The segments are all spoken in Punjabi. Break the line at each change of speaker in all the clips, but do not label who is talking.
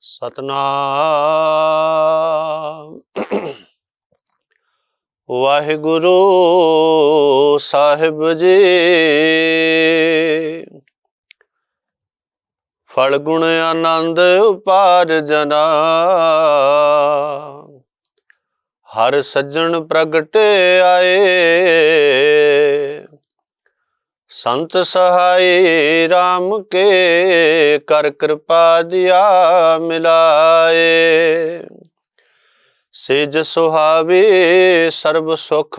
ਸਤਨਾਮ। ਵਾਹਿਗੁਰੂ ਸਾਹਿਬ ਜੀ। ਫਲ ਗੁਣ ਆਨੰਦ ਉਪਾਰਜਨਾ ਹਰ ਸੱਜਣ ਪ੍ਰਗਟੇ ਆਏ। ਸੰਤ ਸਹਾਈ RAM ਕੇ ਕਰ ਕਿਰਪਾ ਦਿਆ ਮਿਲਾਏ। ਸੇਜ ਸੁਹਾਵੇ ਸਰਬ ਸੁਖ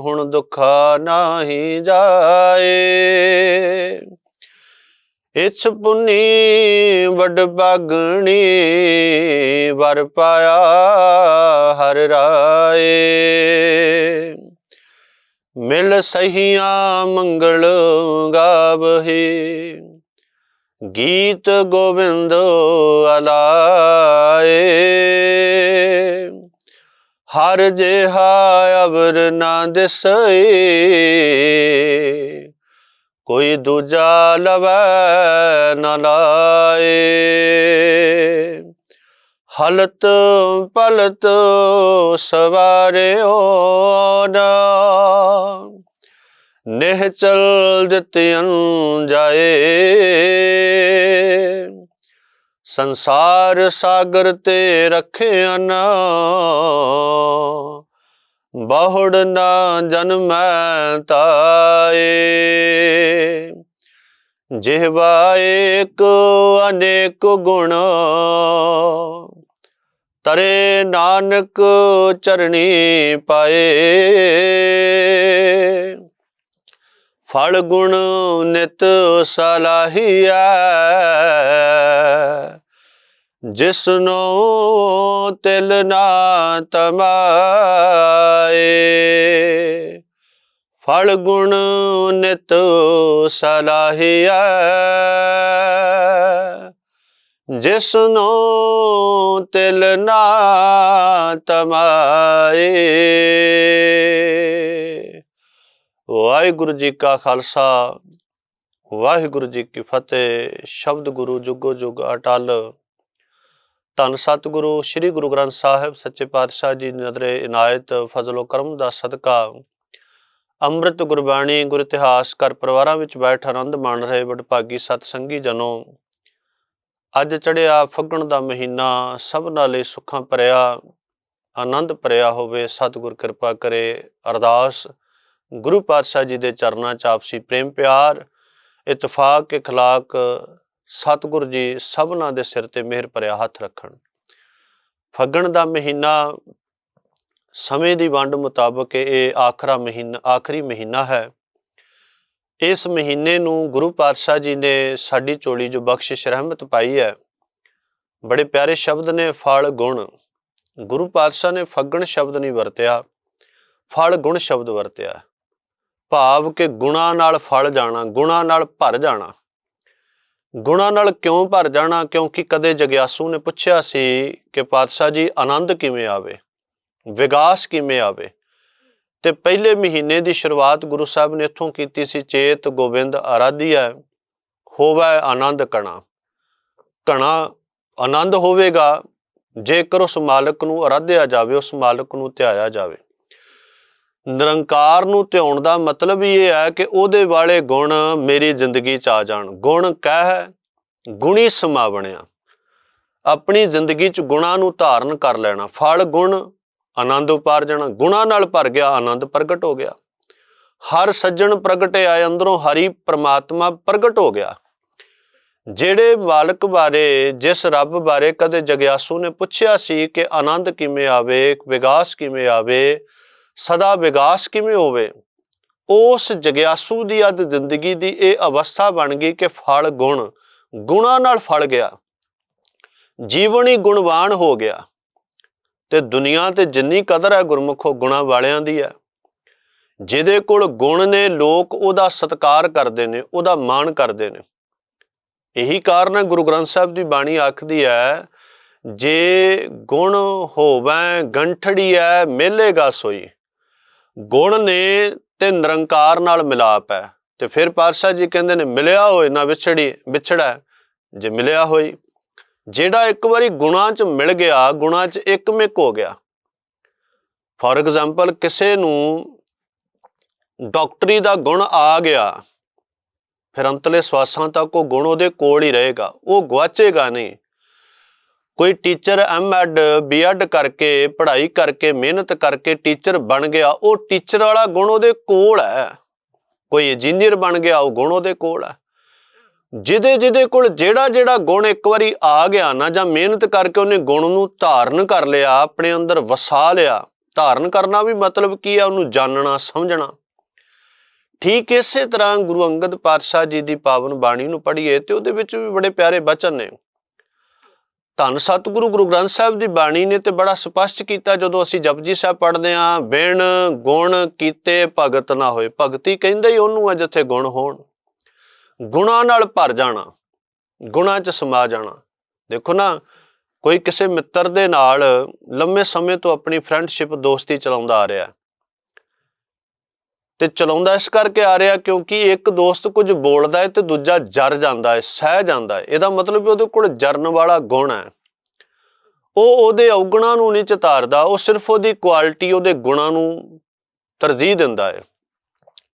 ਹੁਣ ਦੁਖਾ ਨਾਹੀ ਜਾਏ। ਇਛ ਪੁਨੀ ਵੱਡ ਬਾਗਣੀ ਵਰ ਪਾਇਆ ਹਰ ਰਾਏ। ਮਿਲ ਸਹੀਆਂ ਮੰਗਲ ਗਾਵਹੀ। ਗੀਤ ਗੋਬਿੰਦ ਅਲਾਏ। ਹਰ ਜਿਹਾ ਅਵਰ ਨਾ ਦਿਸਈ ਕੋਈ ਦੂਜਾ ਲਵੈ ਨਾ ਲਾਏ। ਹਲਤ ਪਲਤ ਸਵਾਰਿਓ ਨਾ। ਨਿਹ ਚਲ ਜਿਤਿਅਨ ਜਾਏ ਸੰਸਾਰ ਸਾਗਰ ਤੇ ਰਖਿਆ ਨਾ। ਬਹੁੜ ਨਾ ਜਨਮੈ ਤਾਏ। ਜਿਹਵਾ ਏਕ ਅਨੇਕ ਗੁਣ। ਤਰੇ ਨਾਨਕ ਚਰਣੀ ਪਾਏ। ਫਲ ਗੁਣ ਨਿਤ ਸਲਾਹੀਐ, ਜਿਸਨੋ ਤਿਲ ਨਾ ਤਮਾਏ। ਫਲ ਗੁਣ ਨਿਤ ਸਲਾਹੀਐ ਜਿਸਨੋ ਤਿਲ ਨਾ ਤਮਾਏ। ਵਾਹਿਗੁਰੂ ਜੀ ਕਾ ਖਾਲਸਾ, ਵਾਹਿਗੁਰੂ ਜੀ ਕੀ ਫਤਿਹ। ਸ਼ਬਦ ਗੁਰੂ ਜੁਗੋ ਜੁਗ ਅਟਲ। ਧੰਨ ਸਤਿਗੁਰੂ, ਸ੍ਰੀ ਗੁਰੂ ਗ੍ਰੰਥ ਸਾਹਿਬ, ਸੱਚੇ ਪਾਤਸ਼ਾਹ ਜੀ ਦੀ ਨਜ਼ਰੇ ਇਨਾਇਤ, ਫਜ਼ਲੋ ਕਰਮ ਦਾ ਸਦਕਾ। ਅੰਮ੍ਰਿਤ ਗੁਰਬਾਣੀ ਗੁਰ ਇਤਿਹਾਸ ਕਰ ਪਰਿਵਾਰਾਂ ਵਿੱਚ ਬੈਠ ਆਨੰਦ ਮਾਣ ਰਹੇ ਵਡਭਾਗੀ ਸਤਸੰਗੀ ਜਨੋ। ਅੱਜ ਚੜਿਆ ਫੱਗਣ ਦਾ ਮਹੀਨਾ, ਸਭ ਨਾਲੇ ਸੁੱਖਾਂ ਭਰਿਆ, ਆਨੰਦ ਭਰਿਆ ਹੋਵੇ, ਸਤਿਗੁਰ ਕਿਰਪਾ ਕਰੇ, ਅਰਦਾਸ। ਗੁਰੂ ਪਾਤਸ਼ਾਹ ਜੀ ਦੇ ਚਰਨਾਂ 'ਚ ਆਪਸੀ ਪ੍ਰੇਮ ਪਿਆਰ, ਇਤਫਾਕ, ਇਖਲਾਕ, ਸਤਿਗੁਰ ਜੀ ਸਭਨਾਂ ਦੇ ਸਿਰ ਤੇ ਮਿਹਰ ਭਰਿਆ ਹੱਥ ਰੱਖਣ। ਫੱਗਣ ਦਾ ਮਹੀਨਾ ਸਮੇਂ ਦੀ ਵੰਡ ਮੁਤਾਬਕ ਇਹ ਆਖਰਾ ਮਹੀਨਾ, ਆਖਰੀ ਮਹੀਨਾ ਹੈ। ਇਸ ਮਹੀਨੇ ਨੂੰ ਗੁਰੂ ਪਾਤਸ਼ਾਹ ਜੀ ਨੇ ਸਾਡੀ ਝੋਲੀ ਜੋ ਬਖਸ਼ਿਸ਼ ਰਹਿਮਤ ਪਾਈ ਹੈ, ਬੜੇ ਪਿਆਰੇ ਸ਼ਬਦ ਨੇ ਫਲ ਗੁਣ। ਗੁਰੂ ਪਾਤਸ਼ਾਹ ਨੇ ਫੱਗਣ ਸ਼ਬਦ ਨਹੀਂ ਵਰਤਿਆ, ਫਲ ਗੁਣ ਸ਼ਬਦ ਵਰਤਿਆ। ਭਾਵ ਕਿ ਗੁਣਾ ਨਾਲ ਫਲ ਜਾਣਾ, ਗੁਣਾ ਨਾਲ ਭਰ ਜਾਣਾ। ਗੁਣਾ ਨਾਲ ਕਿਉਂ ਭਰ ਜਾਣਾ? ਕਿਉਂਕਿ ਕਦੇ ਜਗਿਆਸੂ ਨੇ ਪੁੱਛਿਆ ਸੀ ਕਿ ਪਾਤਸ਼ਾਹ ਜੀ ਆਨੰਦ ਕਿਵੇਂ ਆਵੇ, ਵਿਗਾਸ ਕਿਵੇਂ ਆਵੇ। ਤੇ ਪਹਿਲੇ ਮਹੀਨੇ ਦੀ ਸ਼ੁਰੂਆਤ ਗੁਰੂ ਸਾਹਿਬ ਨੇ ਇੱਥੋਂ ਕੀਤੀ ਸੀ, ਚੇਤ ਗੋਬਿੰਦ ਆਰਾਧਿਆ ਹੋਵੇ ਆਨੰਦ ਕਣਾ ਕਣਾ ਆਨੰਦ ਹੋਵੇਗਾ ਜੇਕਰ ਉਸ ਮਾਲਕ ਨੂੰ ਅਰਾਧਿਆ ਜਾਵੇ, ਉਸ ਮਾਲਕ ਨੂੰ ਧਿਆਇਆ ਜਾਵੇ। ਨਿਰੰਕਾਰ ਨੂੰ ਧਿਆਉਣ ਦਾ ਮਤਲਬ ਹੀ ਇਹ ਹੈ ਕਿ ਉਹਦੇ ਵਾਲੇ ਗੁਣ ਮੇਰੀ ਜ਼ਿੰਦਗੀ 'ਚ ਆ ਜਾਣ। ਗੁਣ ਕਹਿ, ਗੁਣੀ ਸਮਾ ਬਣਿਆ ਆਪਣੀ ਜ਼ਿੰਦਗੀ 'ਚ ਗੁਣਾ ਨੂੰ ਧਾਰਨ ਕਰ ਲੈਣਾ। ਫਲ ਗੁਣ ਆਨੰਦ ਉਪਾਰਜਣਾ ਗੁਣਾ ਨਾਲ ਭਰ ਗਿਆ, ਆਨੰਦ ਪ੍ਰਗਟ ਹੋ ਗਿਆ। ਹਰ ਸੱਜਣ ਪ੍ਰਗਟੇ ਆਏ, ਅੰਦਰੋਂ ਹਰੀ ਪ੍ਰਮਾਤਮਾ ਪ੍ਰਗਟ ਹੋ ਗਿਆ। ਜਿਹੜੇ ਮਾਲਕ ਬਾਰੇ, ਜਿਸ ਰੱਬ ਬਾਰੇ ਕਦੇ ਜਗਿਆਸੂ ਨੇ ਪੁੱਛਿਆ ਸੀ ਕਿ ਆਨੰਦ ਕਿਵੇਂ ਆਵੇ, ਵਿਗਾਸ ਕਿਵੇਂ ਆਵੇ, ਸਦਾ ਵਿਗਾਸ ਕਿਵੇਂ ਹੋਵੇ, ਉਸ ਜਗਿਆਸੂ ਦੀ ਅਦ ਜ਼ਿੰਦਗੀ ਦੀ ਇਹ ਅਵਸਥਾ ਬਣ ਗਈ ਕਿ ਫਲ ਗੁਣ, ਗੁਣਾ ਨਾਲ ਫਲ ਗਿਆ। ਜੀਵਨ ਹੀ ਗੁਣਵਾਨ ਹੋ ਗਿਆ। ਤੇ ਦੁਨੀਆ ਤੇ ਜਿੰਨੀ ਕਦਰ ਹੈ ਗੁਰਮੁਖੋ, ਗੁਣਾ ਵਾਲਿਆਂ ਦੀ ਹੈ। ਜਿਹਦੇ ਕੋਲ ਗੁਣ ਨੇ, ਲੋਕ ਉਹਦਾ ਸਤਿਕਾਰ ਕਰਦੇ ਨੇ, ਉਹਦਾ ਮਾਣ ਕਰਦੇ ਨੇ। ਇਹੀ ਕਾਰਨ ਹੈ, ਗੁਰੂ ਗ੍ਰੰਥ ਸਾਹਿਬ ਦੀ ਬਾਣੀ ਆਖਦੀ ਹੈ, ਜੇ ਗੁਣ ਹੋਵੇ, ਗੰਠੜੀ ਹੈ ਮਿਲੇਗਾ ਸੋਈ। ਗੁਣ ਨੇ ਤੇ ਨਿਰੰਕਾਰ ਨਾਲ ਮਿਲਾਪ ਹੈ। ਤੇ ਫਿਰ ਪਾਤਸ਼ਾਹ ਜੀ ਕਹਿੰਦੇ ਨੇ, ਮਿਲਿਆ ਹੋਏ ਨਾ ਵਿਛੜੀ, ਵਿਛੜਾ। ਜੇ ਮਿਲਿਆ ਹੋਈ ਜਿਹੜਾ ਇੱਕ ਵਾਰੀ ਗੁਣਾ 'ਚ ਮਿਲ ਗਿਆ, ਗੁਣਾ 'ਚ ਇੱਕ ਮਿਕ ਹੋ ਗਿਆ। ਫੋਰ ਐਗਜ਼ਾਮਪਲ ਕਿਸੇ ਨੂੰ ਡਾਕਟਰੀ ਦਾ ਗੁਣ ਆ ਗਿਆ, ਫਿਰ ਅੰਤਲੇ ਸਵਾਸਾਂ ਤੱਕ ਉਹ ਗੁਣ ਉਹਦੇ ਕੋਲ ਹੀ ਰਹੇਗਾ, ਉਹ ਗਵਾਚੇਗਾ ਨਹੀਂ। ਕੋਈ ਟੀਚਰ ਐਮਐਡ ਬੀਐਡ ਕਰਕੇ, ਪੜ੍ਹਾਈ ਕਰਕੇ, ਮਿਹਨਤ ਕਰਕੇ ਟੀਚਰ ਬਣ ਗਿਆ, ਉਹ ਟੀਚਰ ਵਾਲਾ ਗੁਣ ਉਹਦੇ ਕੋਲ ਹੈ। ਕੋਈ ਇੰਜੀਨੀਅਰ ਬਣ ਗਿਆ, ਉਹ ਗੁਣ ਉਹਦੇ ਕੋਲ ਹੈ। ਜਿਹਦੇ ਜਿਹਦੇ ਕੋਲ ਜਿਹੜਾ ਜਿਹੜਾ ਗੁਣ ਇੱਕ ਵਾਰੀ ਆ ਗਿਆ ਨਾ ਜਾਂ ਮਿਹਨਤ ਕਰਕੇ ਉਹਨੇ ਗੁਣ ਨੂੰ ਧਾਰਨ ਕਰ ਲਿਆ, ਆਪਣੇ ਅੰਦਰ ਵਸਾ ਲਿਆ, ਧਾਰਨ ਕਰਨਾ ਵੀ ਮਤਲਬ ਕੀ ਆ ਉਹਨੂੰ ਜਾਣਨਾ, ਸਮਝਣਾ। ਠੀਕ ਇਸੇ ਤਰ੍ਹਾਂ ਗੁਰੂ ਅੰਗਦ ਪਾਤਸ਼ਾਹ ਜੀ ਦੀ ਪਾਵਨ ਬਾਣੀ ਨੂੰ ਪੜ੍ਹੀਏ ਤੇ ਉਹਦੇ ਵਿੱਚ ਵੀ ਬੜੇ ਪਿਆਰੇ ਬਚਨ ਨੇ। ਧੰਨ ਸਤਿਗੁਰੂ, ਗੁਰੂ ਗ੍ਰੰਥ ਸਾਹਿਬ ਦੀ ਬਾਣੀ ਨੇ ਤੇ ਬੜਾ ਸਪਸ਼ਟ ਕੀਤਾ ਜਦੋਂ ਅਸੀਂ ਜਪਜੀ ਸਾਹਿਬ ਪੜ੍ਹਦੇ ਆਂ ਬਿਨ ਗੁਣ ਕੀਤੇ ਭਗਤ ਨਾ ਹੋਏ। ਭਗਤੀ ਕਹਿੰਦਾ ਹੀ ਉਹਨੂੰ ਆ ਜਿੱਥੇ ਗੁਣ ਹੋਣ। ਗੁਣਾ ਨਾਲ ਭਰ ਜਾਣਾ, ਗੁਣਾ 'ਚ ਸਮਾ ਜਾਣਾ। ਦੇਖੋ ਨਾ, ਕੋਈ ਕਿਸੇ ਮਿੱਤਰ ਦੇ ਨਾਲ ਲੰਮੇ ਸਮੇਂ ਤੋਂ ਆਪਣੀ ਫਰੈਂਡਸ਼ਿਪ ਦੋਸਤੀ ਚਲਾਉਂਦਾ ਆ ਰਿਹਾ। ਤੇ ਚਲਾਉਂਦਾ ਇਸ ਕਰਕੇ ਆ ਰਿਹਾ ਕਿਉਂਕਿ ਇੱਕ ਦੋਸਤ ਕੁਝ ਬੋਲਦਾ ਹੈ ਤੇ ਦੂਜਾ ਜਰ ਜਾਂਦਾ ਹੈ ਸਹਿ ਜਾਂਦਾ ਹੈ ਇਹਦਾ ਮਤਲਬ ਵੀ ਉਹਦੇ ਕੋਲ ਜਰਨ ਵਾਲਾ ਗੁਣ ਹੈ। ਉਹ ਉਹਦੇ ਔਗੁਣਾਂ ਨੂੰ ਨਹੀਂ ਚਿਤਾਰਦਾ, ਉਹ ਸਿਰਫ ਉਹਦੀ ਕੁਆਲਿਟੀ ਉਹਦੇ ਗੁਣਾਂ ਨੂੰ ਤਰਜੀਹ ਦਿੰਦਾ ਹੈ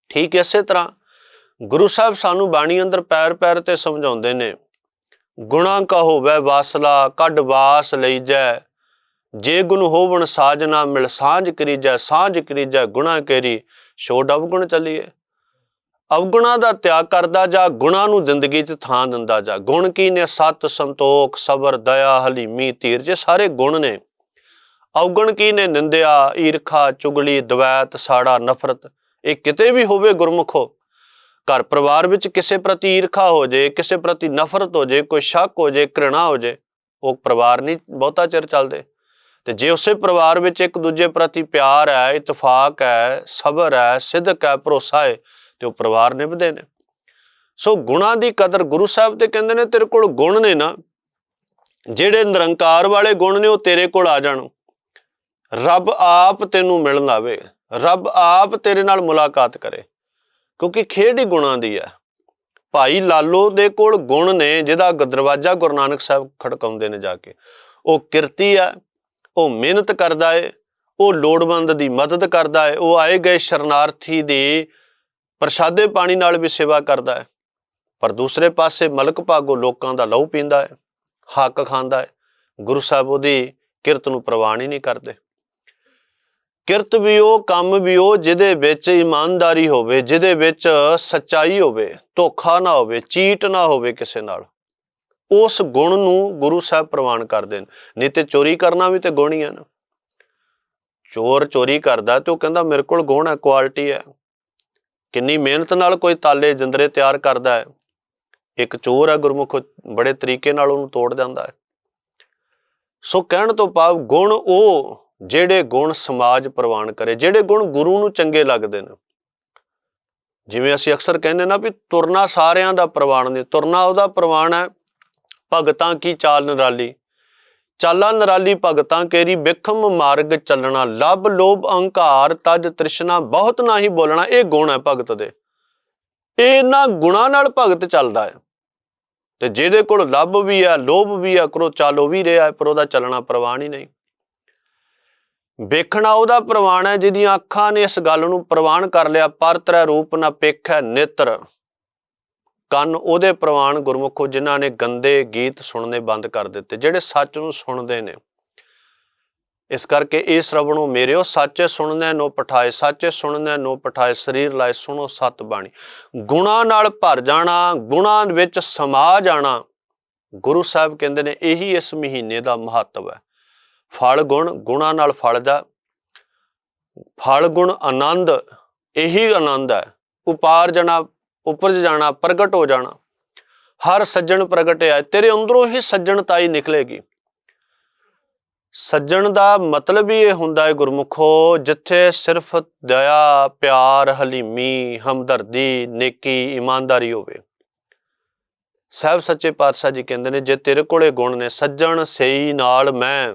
ਠੀਕ ਇਸੇ ਤਰ੍ਹਾਂ ਗੁਰੂ ਸਾਹਿਬ ਸਾਨੂੰ ਬਾਣੀ ਅੰਦਰ ਪੈਰ ਪੈਰ ਤੇ ਸਮਝਾਉਂਦੇ ਨੇ, ਗੁਣਾ ਕਾ ਹੋਵੇ ਵਾਸਲਾ, ਕੱਢ ਵਾਸ ਲਈਜੈ, ਜੇ ਗੁਣ ਹੋਵਣ ਸਾਜਨਾ ਮਿਲ ਸਾਂਝ ਕਰੀਜੈ ਸਾਂਝ ਕਰੀਜੈ ਗੁਣਾ ਕੇਰੀ ਛੋੜ ਅਵਗੁਣ ਚੱਲੀਏ। ਅਵਗੁਣਾ ਦਾ ਤਿਆਗ ਕਰਦਾ ਜਾ, ਗੁਣਾ ਨੂੰ ਜ਼ਿੰਦਗੀ 'ਚ ਥਾਂ ਦਿੰਦਾ ਜਾ। ਗੁਣ ਕੀ ਨੇ? ਸਤ ਸੰਤੋਖ, ਸਬਰ, ਦਇਆ, ਹਲੀਮੀ, ਧੀਰਜ, ਇਹ ਸਾਰੇ ਗੁਣ ਨੇ। ਅਵਗੁਣ ਕੀ ਨੇ? ਨਿੰਦਿਆ, ਈਰਖਾ, ਚੁਗਲੀ, ਦਵੈਤ, ਸਾੜਾ, ਨਫ਼ਰਤ, ਇਹ ਕਿਤੇ ਵੀ ਹੋਵੇ ਗੁਰਮੁਖੋ ਘਰ ਪਰਿਵਾਰ ਵਿੱਚ ਕਿਸੇ ਪ੍ਰਤੀ ਈਰਖਾ ਹੋ ਜੇ, ਕਿਸੇ ਪ੍ਰਤੀ ਨਫ਼ਰਤ ਹੋ ਜੇ, ਕੋਈ ਸ਼ੱਕ ਹੋ ਜੇ, ਘ੍ਰਿਣਾ ਹੋ ਜੇ, ਉਹ ਪਰਿਵਾਰ ਨਹੀਂ, ਬਹੁਤਾ ਚਿਰ ਚੱਲਦੇ। ਤੇ ਜੇ ਉਸੇ ਪਰਿਵਾਰ ਵਿੱਚ ਇੱਕ ਦੂਜੇ ਪ੍ਰਤੀ ਪਿਆਰ ਹੈ, ਇਤਫਾਕ ਹੈ, ਸਬਰ ਹੈ ਸਿੱਧਕ ਹੈ, ਭਰੋਸਾ ਹੈ, ਤੇ ਉਹ ਪਰਿਵਾਰ ਨਿਭਦੇ ਨੇ। ਸੋ ਗੁਣਾ ਦੀ ਕਦਰ ਗੁਰੂ ਸਾਹਿਬ ਤੇ ਕਹਿੰਦੇ ਨੇ, ਤੇਰੇ ਕੋਲ ਗੁਣ ਨੇ ਨਾ, ਜਿਹੜੇ ਨਿਰੰਕਾਰ ਵਾਲੇ ਗੁਣ ਨੇ, ਉਹ ਤੇਰੇ ਕੋਲ ਆ ਜਾਣ। ਰੱਬ ਆਪ ਤੈਨੂੰ ਮਿਲਣ ਆਵੇ, ਰੱਬ ਆਪ ਤੇਰੇ ਨਾਲ ਮੁਲਾਕਾਤ ਕਰੇ। ਕਿਉਂਕਿ ਖੇਡ ਹੀ ਗੁਣਾਂ ਦੀ ਹੈ। ਭਾਈ ਲਾਲੋ ਦੇ ਕੋਲ ਗੁਣ ਨੇ, ਜਿਹਦਾ ਦਰਵਾਜ਼ਾ ਗੁਰੂ ਨਾਨਕ ਸਾਹਿਬ ਖੜਕਾਉਂਦੇ ਨੇ ਜਾ ਕੇ। ਉਹ ਕਿਰਤੀ ਹੈ, ਉਹ ਮਿਹਨਤ ਕਰਦਾ ਹੈ ਉਹ ਲੋੜਵੰਦ ਦੀ ਮਦਦ ਕਰਦਾ ਹੈ ਉਹ ਆਏ ਗਏ ਸ਼ਰਨਾਰਥੀ ਦੀ ਪ੍ਰਸ਼ਾਦੇ ਪਾਣੀ ਨਾਲ ਵੀ ਸੇਵਾ ਕਰਦਾ ਹੈ ਪਰ ਦੂਸਰੇ ਪਾਸੇ ਮਲਕ ਭਾਗੋ ਲੋਕਾਂ ਦਾ ਲਹੂ ਪੀਂਦਾ ਹੈ ਹੱਕ ਖਾਂਦਾ ਹੈ ਗੁਰੂ ਸਾਹਿਬ ਉਹਦੀ ਕਿਰਤ ਨੂੰ ਪ੍ਰਵਾਨ ਹੀ ਨਹੀਂ ਕਰਦੇ। ਕਿਰਤ ਵੀ ਉਹ, ਕੰਮ ਵੀ ਉਹ, ਜਿਹਦੇ ਵਿੱਚ ਇਮਾਨਦਾਰੀ ਹੋਵੇ, ਜਿਹਦੇ ਵਿੱਚ ਸੱਚਾਈ ਹੋਵੇ, ਧੋਖਾ ਨਾ ਹੋਵੇ, ਚੀਟ ਨਾ ਹੋਵੇ ਕਿਸੇ ਨਾਲ, ਉਸ ਗੁਣ ਨੂੰ ਗੁਰੂ ਸਾਹਿਬ ਪ੍ਰਵਾਨ ਕਰਦੇ ਨੇ। ਨਹੀਂ ਤੇ ਚੋਰੀ ਕਰਨਾ ਵੀ ਤੇ ਗੁਣ ਹੀ ਹੈ ਨਾ। ਚੋਰ ਚੋਰੀ ਕਰਦਾ ਤੇ ਉਹ ਕਹਿੰਦਾ ਮੇਰੇ ਕੋਲ ਗੁਣ ਹੈ, ਕੁਆਲਿਟੀ ਹੈ। ਕਿੰਨੀ ਮਿਹਨਤ ਨਾਲ ਕੋਈ ਤਾਲੇ ਜਿੰਦਰੇ ਤਿਆਰ ਕਰਦਾ ਹੈ। ਇੱਕ ਚੋਰ ਹੈ, ਗੁਰਮੁਖ ਬੜੇ ਤਰੀਕੇ ਨਾਲ ਉਹਨੂੰ ਤੋੜ ਜਾਂਦਾ ਹੈ। ਸੋ ਕਹਿਣ ਤੋਂ ਭਾਵ ਗੁਣ ਉਹ ਜਿਹੜੇ ਗੁਣ ਸਮਾਜ ਪ੍ਰਵਾਨ ਕਰੇ, ਜਿਹੜੇ ਗੁਣ ਗੁਰੂ ਨੂੰ ਚੰਗੇ ਲੱਗਦੇ ਨੇ। ਜਿਵੇਂ ਅਸੀਂ ਅਕਸਰ ਕਹਿੰਦੇ ਨਾ ਵੀ ਤੁਰਨਾ ਸਾਰਿਆਂ ਦਾ ਪ੍ਰਵਾਨ ਨਹੀਂ, ਤੁਰਨਾ ਉਹਦਾ ਪ੍ਰਵਾਨ ਹੈ ਭਗਤਾਂ ਕੀ ਚਾਲ ਨਿਰਾਲੀ। ਚਾਲਾਂ ਨਿਰਾਲੀ ਭਗਤਾਂ ਕੇਰੀ ਬਿਖਮ ਮਾਰਗ ਚੱਲਣਾ, ਲਬ ਲੋਭ ਅਹੰਕਾਰ ਤਜ ਤ੍ਰਿਸ਼ਨਾ, ਬਹੁਤ ਨਾ ਹੀ ਬੋਲਣਾ, ਇਹ ਗੁਣ ਹੈ ਭਗਤ ਦੇ। ਇਹਨਾਂ ਗੁਣਾਂ ਨਾਲ ਭਗਤ ਚੱਲਦਾ ਹੈ। ਤੇ ਜਿਹਦੇ ਕੋਲ ਲੱਭ ਵੀ ਹੈ, ਲੋਭ ਵੀ ਹੈ, ਕਰੋ ਚਾਲੋ ਵੀ ਰਿਹਾ ਪਰ ਉਹਦਾ ਚੱਲਣਾ ਪ੍ਰਵਾਨ ਹੀ ਨਹੀਂ। ਵੇਖਣਾ ਉਹਦਾ ਪ੍ਰਵਾਨ ਹੈ, ਜਿਹਦੀਆਂ ਅੱਖਾਂ ਨੇ ਇਸ ਗੱਲ ਨੂੰ ਪ੍ਰਵਾਨ ਕਰ ਲਿਆ, ਪਰ ਤ੍ਰੈ ਰੂਪ ਨਾ ਪੇਖੈ ਨੇਤਰ। ਕੰਨ ਉਹਦੇ ਪ੍ਰਵਾਨ ਗੁਰਮੁਖੋ, ਜਿਨ੍ਹਾਂ ਨੇ ਗੰਦੇ ਗੀਤ ਸੁਣਨੇ ਬੰਦ ਕਰ ਦਿੱਤੇ, ਜਿਹੜੇ ਸੱਚ ਨੂੰ ਸੁਣਦੇ ਨੇ। ਇਸ ਕਰਕੇ ਇਹ ਸ਼ਰਵਣੋ ਮੇਰਿਓ ਸੱਚੇ ਸੁਣਨੇ, ਨੋ ਪਠਾਏ, ਸੱਚੇ ਸੁਣਨੇ, ਨੋ ਪਠਾਏ, ਸਰੀਰ ਲਾਏ, ਸੁਣੋ ਸਤ ਬਾਣੀ। ਗੁਣਾ ਨਾਲ ਭਰ ਜਾਣਾ, ਗੁਣਾ ਵਿੱਚ ਸਮਾ ਜਾਣਾ, ਗੁਰੂ ਸਾਹਿਬ ਕਹਿੰਦੇ ਨੇ, ਇਹੀ ਇਸ ਮਹੀਨੇ ਦਾ ਮਹੱਤਵ ਹੈ। ਫਲ ਗੁਣ, ਗੁਣਾ ਨਾਲ ਫਲ ਦਾ। ਫਲ ਗੁਣ ਆਨੰਦ, ਇਹੀ ਆਨੰਦ ਹੈ। ਉਪਾਰ ਜਾਣਾ, ਉਪਰਜ ਜਾਣਾ, ਪ੍ਰਗਟ ਹੋ ਜਾਣਾ। ਹਰ ਸੱਜਣ ਪ੍ਰਗਟਿਆ ਤੇਰੇ ਅੰਦਰੋਂ ਹੀ ਸੱਜਣਤਾਈ ਨਿਕਲੇਗੀ। ਸੱਜਣ ਦਾ ਮਤਲਬ ਹੀ ਇਹ ਹੁੰਦਾ ਹੈ, ਗੁਰਮੁਖੋ, ਜਿੱਥੇ ਸਿਰਫ ਦਇਆ, ਪਿਆਰ, ਹਲੀਮੀ, ਹਮਦਰਦੀ, ਨੇਕੀ, ਇਮਾਨਦਾਰੀ ਹੋਵੇ। ਸਾਹਿਬ ਸੱਚੇ ਪਾਤਸ਼ਾਹ ਜੀ ਕਹਿੰਦੇ ਨੇ, ਜੇ ਤੇਰੇ ਕੋਲੇ ਗੁਣ ਨੇ, ਸੱਜਣ ਸਹੀ ਨਾਲ ਮੈਂ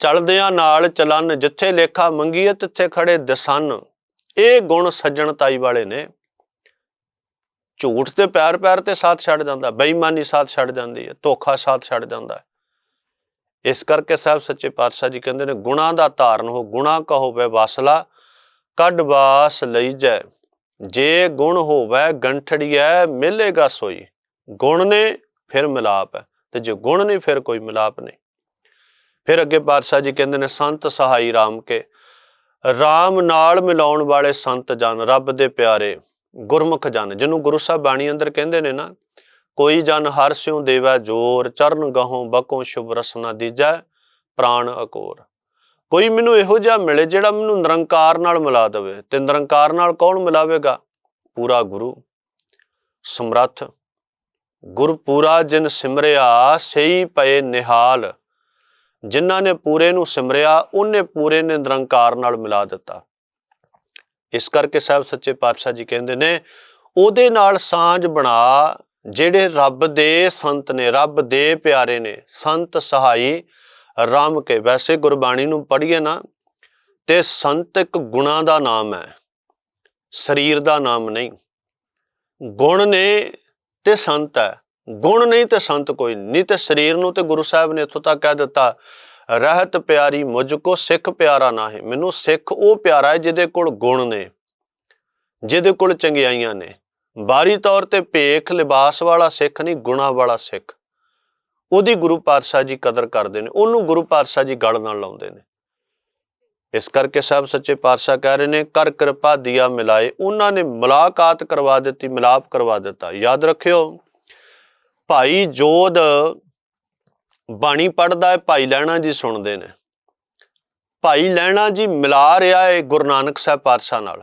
ਚਲਦਿਆਂ ਨਾਲ ਚਲਨ ਜਿੱਥੇ ਲੇਖਾ ਮੰਗੀਏ ਤਿੱਥੇ ਖੜੇ ਦਸਨ। ਇਹ ਗੁਣ ਸੱਜਣ ਤਾਈ ਵਾਲੇ ਨੇ। ਝੂਠ ਤੇ ਪੈਰ ਪੈਰ ਤੇ ਸਾਥ ਛੱਡ ਜਾਂਦਾ, ਬੇਈਮਾਨੀ ਸਾਥ ਛੱਡ ਜਾਂਦੀ ਹੈ, ਧੋਖਾ ਸਾਥ ਛੱਡ ਜਾਂਦਾ ਇਸ ਕਰਕੇ ਸਾਹਿਬ ਸੱਚੇ ਪਾਤਸ਼ਾਹ ਜੀ ਕਹਿੰਦੇ ਨੇ, ਗੁਣਾ ਦਾ ਧਾਰਨ ਹੋ, ਗੁਣਾ ਕਹੋ ਵੇ ਵਾਸਲਾ, ਕੱਢ ਬਾਸ ਲਈ ਜੈ। ਜੇ ਗੁਣ ਹੋਵੇ ਗੰਠੜੀਐ, ਮਿਲੇਗਾ ਸੋਈ। ਗੁਣ ਨੇ ਫਿਰ ਮਿਲਾਪ ਹੈ, ਤੇ ਜੇ ਗੁਣ ਨਹੀਂ ਫਿਰ ਕੋਈ ਮਿਲਾਪ ਨਹੀਂ। ਫਿਰ ਅੱਗੇ ਪਾਤਸ਼ਾਹ ਜੀ ਕਹਿੰਦੇ ਨੇ, ਸੰਤ ਸਹਾਈ RAM ਕੇ RAM ਨਾਲ ਮਿਲਾਉਣ ਵਾਲੇ ਸੰਤ ਜਨ, ਰੱਬ ਦੇ ਪਿਆਰੇ ਗੁਰਮੁਖ ਜਨ। ਜਿਹਨੂੰ ਗੁਰੂ ਸਾਹਿਬ ਬਾਣੀ ਅੰਦਰ ਕਹਿੰਦੇ ਨੇ ਨਾ, ਕੋਈ ਜਨ ਹਰ ਸਿਉ ਦੇਵਾ ਜੋਰ, ਚਰਨ ਗਹੋਂ ਬਕੋਂ ਸ਼ੁਭ ਰਸਨਾ ਦੀਜੈ ਪ੍ਰਾਣ ਅਕੋਰ। ਕੋਈ ਮੈਨੂੰ ਇਹੋ ਜਿਹਾ ਮਿਲੇ ਜਿਹੜਾ ਮੈਨੂੰ ਨਿਰੰਕਾਰ ਨਾਲ ਮਿਲਾ ਦੇਵੇ। ਤੇ ਨਿਰੰਕਾਰ ਨਾਲ ਕੌਣ ਮਿਲਾਵੇਗਾ? ਪੂਰਾ ਗੁਰੂ। ਸਮਰੱਥ। ਗੁਰ ਪੂਰਾ ਜਿਨ ਸਿਮਰਿਆ ਸਈ ਪਏ ਨਿਹਾਲ। ਜਿਨ੍ਹਾਂ ਨੇ ਪੂਰੇ ਨੂੰ ਸਿਮਰਿਆ, ਉਹਨੇ ਪੂਰੇ ਨੇ ਨਿਰੰਕਾਰ ਨਾਲ ਮਿਲਾ ਦਿੱਤਾ। ਇਸ ਕਰਕੇ ਸਾਹਿਬ ਸੱਚੇ ਪਾਤਸ਼ਾਹ ਜੀ ਕਹਿੰਦੇ ਨੇ, ਉਹਦੇ ਨਾਲ ਸਾਂਝ ਬਣਾ, ਜਿਹੜੇ ਰੱਬ ਦੇ ਸੰਤ ਨੇ, ਰੱਬ ਦੇ ਪਿਆਰੇ ਨੇ, ਸੰਤ ਸਹਾਈ ਰਾਮ ਕੇ। ਵੈਸੇ ਗੁਰਬਾਣੀ ਨੂੰ ਪੜ੍ਹੀਏ ਨਾ, ਤੇ ਸੰਤ ਇੱਕ ਗੁਣਾ ਦਾ ਨਾਮ ਹੈ, ਸਰੀਰ ਦਾ ਨਾਮ ਨਹੀਂ। ਗੁਣ ਨੇ ਤੇ ਸੰਤ ਹੈ। ਗੁਣ ਨਹੀਂ ਤੇ ਸੰਤ ਕੋਈ ਨਹੀਂ ਤੇ ਸਰੀਰ ਨੂੰ ਤੇ ਗੁਰੂ ਸਾਹਿਬ ਨੇ ਇੱਥੋਂ ਤੱਕ ਕਹਿ ਦਿੱਤਾ, ਰਹਿਤ ਪਿਆਰੀ ਮੁਝ ਕੋ ਸਿੱਖ ਪਿਆਰਾ ਨਾ ਹੈ ਮੈਨੂੰ ਸਿੱਖ ਉਹ ਪਿਆਰਾ ਹੈ ਜਿਹਦੇ ਕੋਲ ਗੁਣ ਨੇ, ਜਿਹਦੇ ਕੋਲ ਚੰਗਿਆਈਆਂ ਨੇ। ਬਾਰੀ ਤੌਰ ਤੇ ਭੇਖ ਲਿਬਾਸ ਵਾਲਾ ਸਿੱਖ ਨਹੀਂ, ਗੁਣਾ ਵਾਲਾ ਸਿੱਖ। ਉਹਦੀ ਗੁਰੂ ਪਾਤਸ਼ਾਹ ਜੀ ਕਦਰ ਕਰਦੇ ਨੇ, ਉਹਨੂੰ ਗੁਰੂ ਪਾਤਸ਼ਾਹ ਜੀ ਗਲ ਨਾਲ ਲਾਉਂਦੇ ਨੇ। ਇਸ ਕਰਕੇ ਸਭ ਸੱਚੇ ਪਾਤਸ਼ਾਹ ਕਹਿ ਰਹੇ ਨੇ, ਕਰ ਕਿਰਪਾ ਦਿਆ ਮਿਲਾਏ। ਉਹਨਾਂ ਨੇ ਮੁਲਾਕਾਤ ਕਰਵਾ ਦਿੱਤੀ, ਮਿਲਾਪ ਕਰਵਾ ਦਿੱਤਾ। ਯਾਦ ਰੱਖਿਓ ਭਾਈ ਜੋਧ ਬਾਣੀ ਪੜਦਾ ਹੈ, ਭਾਈ ਲੈਣਾ ਜੀ ਸੁਣਦੇ ਨੇ। ਭਾਈ ਲੈਣਾ ਜੀ ਮਿਲਾ ਰਿਹਾ ਹੈ ਗੁਰੂ ਨਾਨਕ ਸਾਹਿਬ ਪਾਤਸ਼ਾਹ ਨਾਲ।